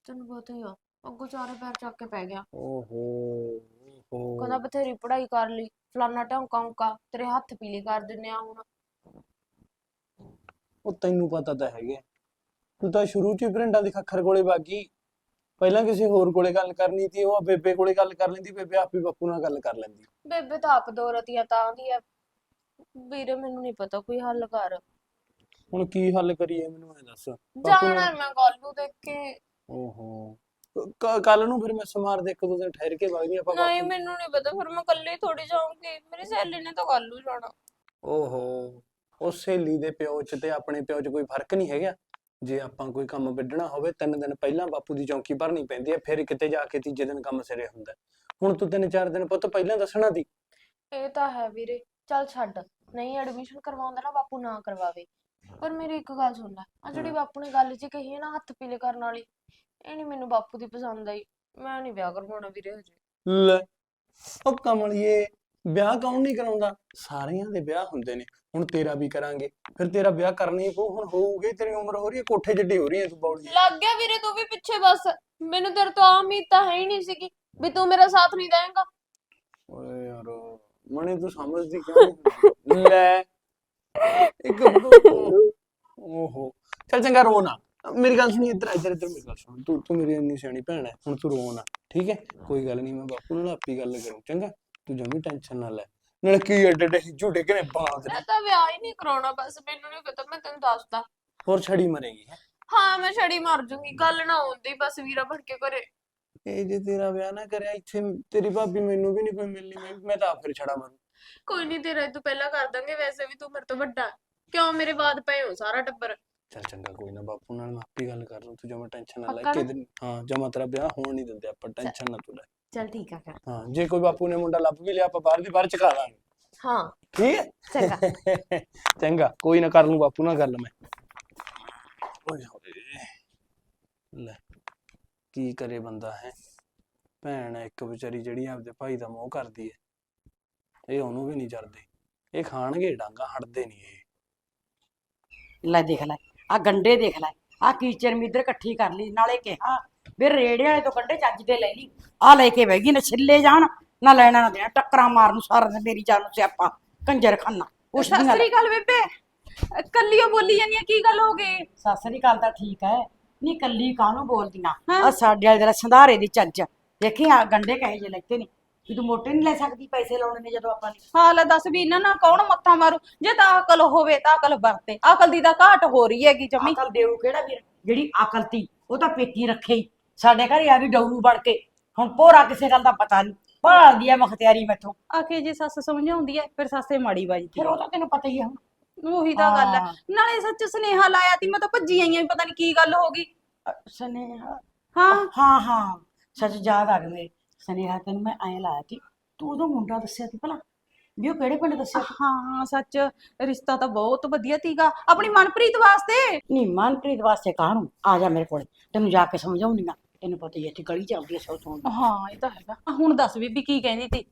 ਤੈਨੂੰ ਪਤਾ ਹੀ ਆ ਅੱਗੋਂ ਚਾਰੇ ਪੈਰ ਚੱਕ ਕੇ ਪੈ ਗਿਆ। ਓਹੋ ਕਹਿੰਦਾ ਬਥੇਰੀ ਪੜ੍ਹਾਈ ਕਰ ਲਈ ਫਲਾਨਾ ਢੌਂਕਾ ਉਂਕਾ ਤੇਰੇ ਹੱਥ ਪੀਲੇ ਕਰ ਦਿੰਨੇ ਆ ਹੁਣ। ਉਹ ਤੈਨੂੰ ਪਤਾ ਤਾਂ ਹੈਗਾ। ਤੂੰ ਤਾਂ ਸ਼ੁਰੂ ਚ ਹੀ ਭਰਿੰਡਾਂ ਦੀ ਖੱਖਰ ਕੋਲੇ ਵਾਗੀ ਪਹਿਲਾਂ ਕਿਸੇ ਹੋਰ ਕੋਲੇ ਗੱਲ ਕਰਨੀ ਸੀ ਉਹ ਬੇਬੇ ਕੋਲੇ ਗੱਲ ਕਰ ਲੈਂਦੀ ਬੇਬੇ ਆਪੇ ਬਾਪੂ ਨਾਲ ਗੱਲ ਕਰ ਲੈਂਦੀ। ਬੇਬੇ ਤਾਂ ਆਪ ਦੋ ਰਤੀਆਂ ਤਾਂ ਆਂਦੀ ਆ ਵੀਰੇ ਮੈਨੂੰ ਨਹੀਂ ਪਤਾ ਕੋਈ ਹੱਲ ਕਰ। ਹੁਣ ਕੀ ਹੱਲ ਕਰੀਏ ਮੈਨੂੰ ਇਹ ਦੱਸ। ਬਾਪੂ ਜਾਣਾ ਮੈਂ ਗੱਲ ਨੂੰ ਦੇਖ ਕੇ। ਓਹੋ। ਕੱਲ ਨੂੰ ਫਿਰ ਮੈਂ ਸਮਾਰ ਦੇ ਇੱਕ ਦੋ ਦਿਨ ਠਹਿਰ ਕੇ ਵਗਦੀ ਆਪਾਂ ਨਹੀਂ ਮੈਨੂੰ ਨਹੀਂ ਪਤਾ ਫਿਰ ਮੈਂ ਇਕੱਲੇ ਥੋੜੀ ਜਾਊਂਗੀ ਮੇਰੀ ਸਹੇਲੀ ਨੇ ਤਾਂ ਕੱਲ ਨੂੰ ਜਾਣਾ। ਓਹੋ ਉਹ ਸਹੇਲੀ ਦੇ ਪਿਓ ਚ ਤੇ ਆਪਣੇ ਪਿਓ ਚ ਕੋਈ ਫ਼ਰਕ ਨਹੀਂ ਹੈਗਾ? ਜੇ ਆਪਾਂ ਕੋਈ ਕੰਮ ਵਿੱਢਣਾ ਹੋਵੇ ਤਿੰਨ ਦਿਨ ਪਹਿਲਾਂ ਬਾਪੂ ਦੀ ਚੌਂਕੀ ਭਰਨੀ ਪੈਂਦੀ ਹੈ ਫਿਰ ਕਿਤੇ ਜਾ ਕੇ ਤੀਜੇ ਦਿਨ ਕੰਮ ਸਿਰੇ ਹੁੰਦਾ ਹੈ। ਹੁਣ ਤੂੰ ਤਿੰਨ ਚਾਰ ਦਿਨ ਪੁੱਤ ਪਹਿਲਾਂ ਦੱਸਣਾ ਦੀ ਇਹ ਤਾਂ ਹੈ ਵੀਰੇ ਚੱਲ ਛੱਡ। ਨਹੀਂ ਐਡਮਿਸ਼ਨ ਕਰਵਾਉਂਦਾ ਨਾ ਬਾਪੂ ਨਾ ਕਰਵਾਵੇ। ਪਰ ਮੇਰੀ ਇੱਕ ਗੱਲ ਸੁਣ ਲੈ ਆ ਜਿਹੜੀ ਬਾਪੂ ਨੇ ਗੱਲ ਜੀ ਕਹੀ ਹੈ ਨਾ ਹੱਥ ਪੀਲੇ ਕਰਨ ਵਾਲੀ ਇਹ ਨਹੀਂ ਮੈਨੂੰ ਬਾਪੂ ਦੀ ਪਸੰਦ ਆਈ ਮੈਂ ਨਹੀਂ ਵਿਆਹ ਕਰਵਾਉਣਾ ਵੀਰੇ ਹਜੇ। ਲੈ ਉਹ ਕਮਲੀਏ ਵਿਆਹ ਕੌਣ ਨਹੀਂ ਕਰਾਉਂਦਾ? ਸਾਰਿਆਂ ਦੇ ਵਿਆਹ ਹੁੰਦੇ ਨੇ ਹੁਣ ਤੇਰਾ ਵੀ ਕਰਾਂਗੇ ਫਿਰ ਤੇਰਾ ਵਿਆਹ ਕਰਨੀ ਪਊ ਹੁਣ ਹੋਊਗੀ ਤੇਰੀ ਉਮਰ ਹੋ ਰਹੀ ਹੈ ਕੋਠੇ ਜੱਡੀ ਹੋ ਰਹੀ ਹੈ ਤੂੰ ਬੌਲੀ। ਲੱਗ ਗਿਆ ਵੀਰੇ ਤੂੰ ਵੀ ਪਿੱਛੇ ਬਸ ਮੈਨੂੰ ਤੇਰੇ ਤੋਂ ਆ ਉਮੀਦ ਤਾਂ ਹੈ ਹੀ ਨਹੀਂ ਸੀਗੀ ਵੀ ਤੂੰ ਮੇਰਾ ਸਾਥ ਨਹੀਂ ਦੇਵੇਂਗਾ। ਓਏ ਯਾਰ ਮਣੇ ਤੂੰ ਸਮਝਦੀ ਕਿਉਂ ਨਹੀਂ ਲੈ ਇੱਕ <laughs> ਓਹੋ ਚੱਲ ਚੰਗਾ ਰੋ ਨਾ। ਮੇਰੀ ਗੱਲ ਸੁਣੀ ਇੱਧਰ ਇੱਧਰ ਇੱਧਰ। ਮੇਰੀ ਗੱਲ ਸੁਣ ਤੂੰ ਤੂੰ ਮੇਰੀ ਇੰਨੀ ਸਿਆਣੀ ਭੈਣ ਹੈ ਹੁਣ ਤੂੰ ਰੋ ਨਾ ਠੀਕ ਹੈ। ਕੋਈ ਗੱਲ ਨਹੀਂ ਮੈਂ ਬਾਪੂ ਨਾਲ ਆਪੀ ਗੱਲ ਕਰੂੰ ਚੰਗਾ? ਤੂੰ ਜਮੀ ਟੈਨਸ਼ਨ ਨਾ ਲੈ। ਨਾਲੇ ਕੀ ਏਡੇ ਏਡੇ ਝੂਟੇ ਕਿਨੇ ਬਾਂਦ ਮੈਂ ਤਾਂ ਵਿਆਹ ਹੀ ਨਹੀਂ ਕਰਾਉਣਾ ਬਸ ਮੈਨੂੰ ਨਹੀਂ ਪਤਾ ਮੈਂ ਤੈਨੂੰ ਦੱਸਦਾ। ਹੋਰ ਛੜੀ ਮਰੇਗੀ ਹੈਂ। ਹਾਂ ਮੈਂ ਛੜੀ ਮਰ ਜੂੰਗੀ ਗੱਲ ਨਾ ਹੁੰਦੀ ਬਸ ਵੀਰਾ ਬਣ ਕੇ ਘਰੇ। ਇਹ ਜੇ ਤੇਰਾ ਵਿਆਹ ਨਾ ਕਰਿਆ ਇੱਥੇ ਤੇਰੀ ਭਾਬੀ ਮੈਨੂੰ ਵੀ ਨਹੀਂ ਕੋਈ ਮਿਲਣੀ ਮੈਂ ਮੈਂ ਤਾਂ ਆਪ ਫਿਰ ਛੜਾ ਮਾਰੂ। ਕੋਈ ਨਹੀਂ ਤੇਰਾ ਤੂੰ ਪਹਿਲਾਂ ਕਰ ਦਾਂਗੇ ਵੈਸੇ ਵੀ ਤੂੰ ਮੇਰੇ ਤੋਂ ਵੱਡਾ ਕਿਉਂ ਮੇਰੇ ਬਾਅਦ ਪਏ ਹੋ ਸਾਰਾ ਟੱਬਰ। ਚੱਲ ਚੰਗਾ ਕੋਈ ਨਾ ਬਾਪੂ ਨਾਲ ਮੈਂ ਆਪੀ ਗੱਲ ਕਰ ਲੂੰ ਤੂੰ ਜਮਾ ਟੈਨਸ਼ਨ ਨਾ ਲੈ ਪੱਕਾ ਨਾ? ਹਾਂ ਜਮਾ ਤੇਰਾ ਵਿਆਹ ਹੋਣ ਨਹੀਂ ਦਿੰਦੇ ਆਪਾਂ ਟੈਨਸ਼ਨ ਨਾ ਤੂੰ ਲੈ। ਚੱਲ ਠੀਕ ਆ ਫਿਰ। ਹਾਂ ਜੇ ਕੋਈ ਬਾਪੂ ਨੇ ਮੁੰਡਾ ਲੱਭ ਵੀ ਲਿਆ ਆਪਾਂ ਬਾਹਰ ਦੀ ਬਾਹਰ ਚਕਾ ਦਾਂਗੇ ਹਾਂ। ਠੀਕ ਹੈ? ਚੰਗਾ। <laughs> ਚੰਗਾ ਕੋਈ ਨਾ ਕਰ ਲੂੰ ਬਾਪੂ ਨਾਲ ਗੱਲ ਮੈਂ। ਓਏ ਹੋਏ। ਲੈ ਕੀ ਕਰੇ ਬੰਦਾ ਹੈ? ਭੈਣ ਹੈ ਇੱਕ ਵਿਚਾਰੀ ਜਿਹੜੀ ਆਪਦੇ ਭਾਈ ਦਾ ਮੋਹ ਕਰਦੀ ਹੈ। ਇਹ ਉਹਨੂੰ ਵੀ ਨਹੀਂ ਜਰਦੇ ਇਹ ਖਾਣਗੇ ਡਾਂਗਾ ਹਟਦੇ ਨਹੀਂ ਇਹ। ਲੈ ਦੇਖ ਲੈ। ਆ ਗੰਡੇ ਦੇਖ ਲੈ ਆ ਕੀਚਰ ਮਿੱਧਰ ਇਕੱਠੀ ਕਰ ਲਈ ਨਾਲੇ ਕਿਹਾ ਵੀ ਰੇੜੇ ਵਾਲੇ ਤੋਂ ਗੰਡੇ ਚੱਜ ਦੇ ਲੈ ਲਈ ਆ ਲੈ ਕੇ ਬਹਿ ਗਈ ਨਾ ਛਿੱਲੇ ਜਾਣ ਨਾ ਲੈਣਾ ਨਾ ਦੇਣਾ ਟੱਕਰਾਂ ਮਾਰਨ ਨੂੰ ਸਾਰਾ ਦਿਨ ਮੇਰੀ ਜਾਨ ਨੂੰ ਸਿਆਪਾ ਕੰਜਰ ਖਾਨਾ ਉਸ ਸਤਿ ਸ੍ਰੀ ਅਕਾਲ ਬੇਬੇ ਕੱਲੀਓ ਬੋਲੀ ਜਾਂਦੀ ਆ ਕੀ ਗੱਲ ਹੋ ਗਈ ਸਾਸਰੀ ਕਾਲ ਤਾਂ ਠੀਕ ਹੈ ਨਹੀਂ ਕੱਲੀ ਕਾਹਨੂੰ ਬੋਲਦੀਆਂ। ਆ ਸਾਡੇ ਵਾਲੇ ਜਰਾ ਸੰਧਾਰੇ ਦੀ ਚੱਜ ਦੇਖੀ ਆ ਗੰਡੇ ਕਹੇ ਜੇ ਲੈਤੇ ਨੇ ਵੀ ਤੂੰ ਮੋਟੇ ਨਹੀਂ ਲੈ ਸਕਦੀ ਪੈਸੇ ਲਾਉਣੇ ਨੇ ਜਦੋਂ ਆਪਾਂ ਨੇ ਹਾਂ ਲੈ ਦੱਸ ਵੀ ਇਹਨਾਂ ਨਾਲ ਕੌਣ ਮੱਥਾ ਮਾਰੂ? ਜੇ ਤਾਂ ਅਕਲ ਹੋਵੇ ਤਾਂ ਅਕਲ ਵਰਤੇ। ਅਕਲ ਦੀ ਤਾਂ ਘਾਟ ਹੋ ਰਹੀ ਹੈਗੀ ਜਮੀ। ਅਕਲ ਦੇਊ ਕਿਹੜਾ ਵੀਰ? ਜਿਹੜੀ ਅਕਲ ਤੀ ਉਹ ਤਾਂ ਪੇਕੀ ਰੱਖੇ ਹੀ ਸਾਡੇ ਘਰੇ ਆ ਵੀ ਡੌਰੂ ਬਣ ਕੇ। ਹੁਣ ਪੋਰਾ ਕਿਸੇ ਗੱਲ ਦਾ ਪਤਾ ਨਹੀਂ ਭਾਲਦੀ ਆ ਮਖਤਿਆਰੀ ਮੈਥੋਂ। ਆਖੇ ਜੇ ਸੱਸ ਸਮਝਾਉਂਦੀ ਐ ਫਿਰ ਸੱਸੇ ਮਾੜੀ ਵੱਜਦੀ ਫਿਰ ਉਹ ਤਾਂ ਤੈਨੂੰ ਪਤਾ ਹੀ ਆ ਹੁਣ। ਉਹੀ ਤਾਂ ਗੱਲ ਐ। ਹਾਂ। ਨਾਲੇ ਸੱਚ ਸੁਨੇਹਾ ਲਾਇਆ ਤੀ ਮੈਂ ਤਾਂ ਭੱਜੀ ਆਈ ਆਂ ਪਤਾ ਨਹੀਂ ਕੀ ਗੱਲ ਹੋ ਗਈ। ਸਨੇਹਾ? ਹਾਂ। ਹਾਂ ਹਾਂ। ਸੱਚ ਯਾਦ ਆ ਗਿਆ ਮੇਰੇ। ਸਨੇਹਾ ਤੈਨੂੰ ਮੈਂ ਐਂ ਲਾਇਆ ਸੀ ਤੂੰ ਉਹਦਾ ਮੁੰਡਾ ਦੱਸਿਆ ਸੀ ਭਲਾ ਵੀ ਉਹ ਕਿਹੜੇ ਪਿੰਡ ਦੱਸਿਆ ਸੀ? ਹਾਂ ਸੱਚ ਰਿਸ਼ਤਾ ਤਾਂ ਬਹੁਤ ਵਧੀਆ ਤੀਗਾ ਆਪਣੀ ਮਨਪ੍ਰੀਤ ਵਾਸਤੇ। ਨਹੀਂ ਮਨਪ੍ਰੀਤ ਵਾਸਤੇ ਕਾਹਨੂੰ? ਆ ਜਾ ਮੇਰੇ ਕੋਲੇ ਤੈਨੂੰ ਜਾ ਕੇ ਸਮਝਾਉਂਦੀ ਆ ਤੈਨੂੰ ਪਤਾ ਹੀ ਹੈ ਇੱਥੇ ਗਲੀ ਚੱਲਦੀ ਐ ਸੌ ਤੋਂ ਹਾਂ ਇਹ ਤਾਂ ਹੈਗਾ। ਆਹ ਹੁਣ ਦੱਸ ਬੀਬੀ ਕੀ ਕਹਿੰਦੀ ਤੀ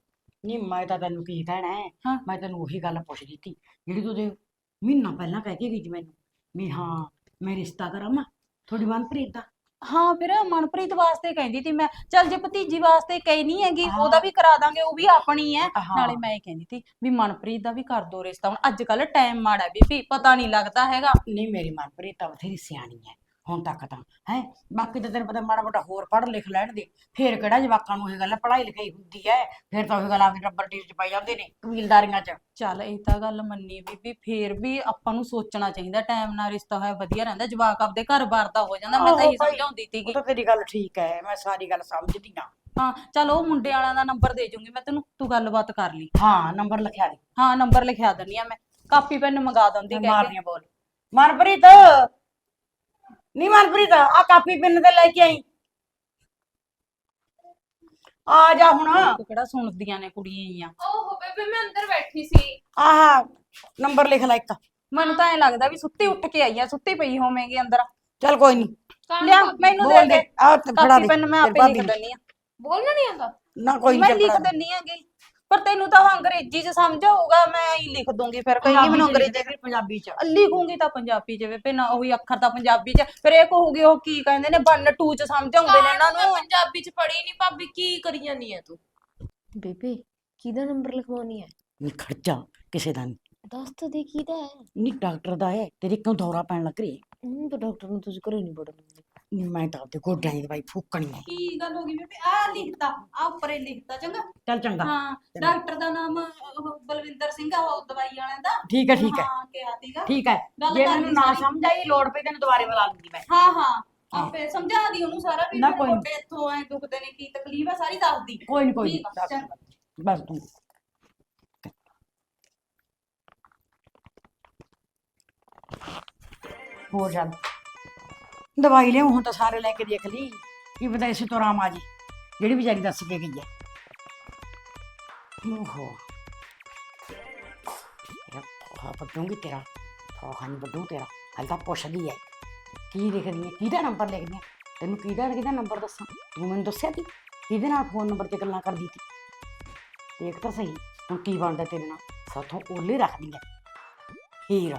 ਨਹੀਂ ਮੈਂ ਤਾਂ ਤੈਨੂੰ ਕੀ ਕਹਿਣਾ ਹੈ ਹਾਂ। ਮੈਂ ਤੈਨੂੰ ਉਹੀ ਗੱਲ ਪੁੱਛਦੀ ਸੀ ਜਿਹੜੀ ਤੂੰ ਦੇ ਮਹੀਨਾ ਪਹਿਲਾਂ ਕਹਿ ਕੇ ਗਈ ਸੀ ਮੈਨੂੰ ਵੀ ਹਾਂ ਮੈਂ ਰਿਸ਼ਤਾ ਕਰਾਵਾਂ ਥੋੜੀ ਮਨਪ੍ਰੀਤ ਦਾ। ਹਾਂ ਫਿਰ ਮਨਪ੍ਰੀਤ ਵਾਸਤੇ ਕਹਿੰਦੀ ਤੀ ਮੈਂ ਚੱਲ ਜੇ ਭਤੀਜੀ ਵਾਸਤੇ ਕਹੀ ਨਹੀਂ ਹੈਗੀ ਹਾਂ। ਉਹਦਾ ਵੀ ਕਰਾ ਦਾਂਗੇ ਉਹ ਵੀ ਆਪਣੀ ਹੈ ਹਾਂ। ਨਾਲੇ ਮੈਂ ਇਹ ਕਹਿੰਦੀ ਤੀ ਵੀ ਮਨਪ੍ਰੀਤ ਦਾ ਵੀ ਕਰ ਦੋ ਰਿਸ਼ਤਾ ਹੁਣ ਅੱਜ ਕੱਲ ਟਾਈਮ ਮਾੜਾ ਬੀਬੀ ਪਤਾ ਨਹੀਂ ਲੱਗਦਾ ਹੈਗਾ ਨਹੀਂ ਮੇਰੀ ਮਨਪ੍ਰੀਤ ਤਾਂ ਬਥੇਰੀ ਸਿਆਣੀ ਹੈ ਹੁਣ ਤੱਕ ਤਾਂ ਹੈ? ਬਾਕੀ ਤਾਂ ਤੈਨੂੰ ਪਤਾ ਮਾੜਾ ਮੋਟਾ ਹੋਰ ਪੜ੍ਹ ਲਿਖ ਲੈਣ ਦੇ ਫੇਰ ਕਿਹੜਾ ਜਵਾਕਾਂ ਨੂੰ ਇਹ ਗੱਲ ਪੜ੍ਹਾਈ ਲਿਖਾਈ ਹੁੰਦੀ ਹੈ ਫੇਰ ਤਾਂ ਉਹ ਗੱਲ ਆਪਦੀ ਰੱਬਰ ਟੀਰ ਚ ਪਾਈ ਜਾਂਦੇ ਨੇ ਕਬੀਲਦਾਰੀਆਂ ਚ। ਚੱਲ ਇਹ ਤਾਂ ਗੱਲ ਮੰਨੀ ਬੀਬੀ ਫੇਰ ਵੀ ਆਪਾਂ ਨੂੰ ਸੋਚਣਾ ਚਾਹੀਦਾ ਟਾਈਮ ਨਾਲ ਰਿਸ਼ਤਾ ਹੋਇਆ ਵਧੀਆ ਰਹਿੰਦਾ ਜਵਾਕ ਆਪਦੇ ਘਰ-ਬਾਰ ਦਾ ਹੋ ਜਾਂਦਾ ਮੈਂ ਤਾਂ ਇਹੀ। ਸਮਝਾਉਂਦੀ ਉਹ ਤੀਗੀ ਤਾਂ ਤੇਰੀ ਗੱਲ ਠੀਕ ਹੈ ਮੈਂ ਸਾਰੀ ਗੱਲ ਸਮਝਦੀ ਹਾਂ ਹਾਂ ਚੱਲ ਉਹ ਮੁੰਡੇ ਵਾਲਿਆਂ ਦਾ ਨੰਬਰ ਦੇ ਜੂੰਗੀ ਮੈਂ ਤੈਨੂੰ ਤੂੰ ਗੱਲਬਾਤ ਕਰ ਲਈ। ਹਾਂ ਨੰਬਰ ਲਿਖਿਆ ਦੇ। ਹਾਂ ਨੰਬਰ ਲਿਖਿਆ ਦਿੰਨੀ ਆ ਮੈਂ ਕਾਪੀ ਪੈਨ ਮੰਗਾ ਦਿੰਦੀ ਕਹਿ ਕੇ। ਮਾਰਨੀਆਂ ਬੋਲ। ਮਨਪ੍ਰੀਤ! ਨਹੀਂ ਮਨਪ੍ਰੀਤ ਆ ਕਾਪੀ ਪੈਨ ਤੇ ਲੈ ਕੇ ਆਈ। ਆ ਜਾ ਹੁਣ। ਤੂੰ ਕਿਹੜਾ ਸੁਣਦੀਆਂ ਨੇ ਕੁੜੀਆਂ ਹੀ ਆ ਓਹੋ ਬੇਬੇ ਮੈਂ ਅੰਦਰ ਬੈਠੀ ਸੀ। ਆਹ ਨੰਬਰ ਲਿਖ ਲੈ ਇੱਕ। ਮੈਨੂੰ ਤਾਂ ਐ ਲੱਗਦਾ ਵੀ ਸੁੱਤੀ ਉੱਠ ਕੇ ਆਈ ਆ ਸੁੱਤੀ ਪਈ ਹੋਵੇਂਗੀ ਅੰਦਰ। ਚੱਲ ਕੋਈ ਨਹੀਂ ਲਿਆ ਮੈਨੂੰ ਦੇ ਬੋਲ ਦੇ। ਦੇ ਆ ਫੜਾ ਕਾਪੀ ਦੇ ਪੈਨ ਮੈਂ ਤੇਰੇ ਆਪੇ ਭਾਬੀ ਲਿਖ ਨੂੰ। ਦਿੰਨੀ ਆ। ਬੋਲਣਾ ਨਹੀਂ ਆਉਂਦਾ? ਨਾ ਕੋਈ ਮੈਂ ਨਹੀਂ ਲਿਖ ਦਿੰਨੀ ਆਗੀ ਪਰ ਤੈਨੂੰ ਤਾਂ ਅੰਗਰੇਜ਼ੀ ਚ ਸਮਝ ਆਊਗਾ ਮੈਂ ਹੀ ਲਿਖ ਦੂੰਗੀ ਫਿਰ ਕਹੇਗੀ ਮੈਨੂੰ ਅੰਗਰੇਜ਼ੀ ਪੰਜਾਬੀ ਚ। ਲਿਖੂੰਗੀ ਤਾਂ ਪੰਜਾਬੀ ਚ ਵੇ ਨਾ ਉਹੀ ਅੱਖਰ ਤਾਂ ਪੰਜਾਬੀ ਚ। ਫਿਰ ਇਹ ਕਹੂਗੀ ਉਹ ਕੀ ਕਹਿੰਦੇ ਨੇ 1 2 ਚ ਸਮਝ ਆਉਂਦੇ ਨੇ ਇਹਨਾਂ ਨੂੰ। ਪੰਜਾਬੀ ਚ ਪੜ੍ਹੀ ਨਹੀਂ ਭਾਬੀ ਕੀ ਕਰੀ ਜਾਨੀ ਹੈ ਤੂੰ? ਬੇਬੇ ਕਿਹਦਾ ਨੰਬਰ ਲਿਖਵਾਉਣੀ ਹੈ ਨਹੀਂ ਖਰਚਾ ਕਿਸੇ ਦਾ ਨਹੀਂ ਦੱਸ ਤਾਂ ਦੇ ਕਿਹਦਾ ਹੈ ਨਹੀਂ ਡਾਕਟਰ ਦਾ ਹੈ ਤੇਰੇ ਕਿਉਂ ਦੌਰਾ ਪੈਣ ਲੱਗ ਰਹੀ? ਹੈ ਹੂੰ ਤਾਂ ਡਾਕਟਰ ਨੂੰ ਤੁਸੀਂ ਘਰੇ ਨਹੀਂ ਬੜਨ ਦਿੰਦੇ। ਨਹੀਂ ਮੈਂ ਤਾਂ ਆਪਦੇ ਗੋਡਿਆਂ ਦੀ ਦਵਾਈ ਫੂਕਣੀ ਹੈ ਕੀ ਗੱਲ ਹੋ ਗਈ ਬੇਬੇ? ਆ ਲਿਖਤਾ ਆ ਉੱਪਰੇ ਲਿਖਤਾ ਚੰਗਾ? ਚੱਲ ਚੰਗਾ। ਹਾਂ ਡਾਕਟਰ ਦਾ ਨਾਮ ਉਹ ਬਲਵਿੰਦਰ ਸਿੰਘ ਆ ਉਹ ਦਵਾਈ ਵਾਲਿਆਂ ਦਾ। ਠੀਕ ਹੈ ਠੀਕ ਹੈ। ਹਾਂ ਕਿਹਾ ਸੀਗਾ। ਠੀਕ ਹੈ। ਗੱਲ ਜੇ ਕਰ ਮੈਨੂੰ ਨਾ ਸਾਰੀ। ਸਮਝ ਆਈ ਲੋੜ ਪਈ ਤੈਨੂੰ ਦੁਬਾਰੇ ਬੁਲਾ ਲੂੰਗੀ ਮੈਂ। ਹਾਂ ਹਾਂ। ਆਪੇ ਸਮਝਾ ਦੀ ਉਹਨੂੰ ਸਾਰਾ ਵੀ ਨਾ ਮੇਰੇ ਕੋਈ ਨੀ। ਗੋਡੇ ਇੱਥੋਂ ਐ ਦੁਖਦੇ ਨੇ ਕੀ ਤਕਲੀਫ ਹੈ ਸਾਰੀ ਦੱਸ ਦੀ। ਕੋਈ ਨਹੀਂ ਕੋਈ ਠੀਕ ਆ, ਚੱਲ। ਬਸ ਤੂੰ। ਹੋ ਜਾ ਦਵਾਈ ਲਿਆਉਂ, ਹੁਣ ਤਾਂ ਸਾਰੇ ਲੈ ਕੇ ਦੇਖ ਲਈ। ਕੀ ਪਤਾ ਇਸੇ ਤੋਂ ਆਰਾਮ ਆ ਜੀ। ਜਿਹੜੀ ਵਿਚਾਰੀ ਦੱਸ ਕੇ ਗਈ ਹੈ ਓਹੋ। ਤੇਰਾ ਫੋਹਾ ਪੱਟੂਗੀ ਤੇਰਾ। ਫੋਹਾ ਨਹੀਂ ਵੱਡੂ ਤੇਰਾ। ਹਾਲੇ ਤਾਂ ਪੁੱਛਦੀ ਹੈ ਕੀ ਲਿਖਦੀ ਹੈ ਕਿਹਦਾ ਨੰਬਰ ਲਿਖਦੀ ਹੈ ਤੈਨੂੰ ਕਿਹਦਾ ਕਿਹਦਾ ਨੰਬਰ ਦੱਸਾਂ? ਤੂੰ ਮੈਨੂੰ ਦੱਸਿਆ ਤੀ ਕਿਹਦੇ ਨਾਲ ਫੋਨ ਨੰਬਰ ਤੇ ਗੱਲਾਂ ਕਰਦੀ ਤੀ ਦੇਖ ਤਾਂ ਸਹੀ। ਹੁਣ ਕੀ ਬਣਦਾ ਤੇਰੇ ਨਾਲ? ਸਾਥੋਂ ਓਲੇ ਰੱਖਦੀ ਹੈ ਹੀਰ।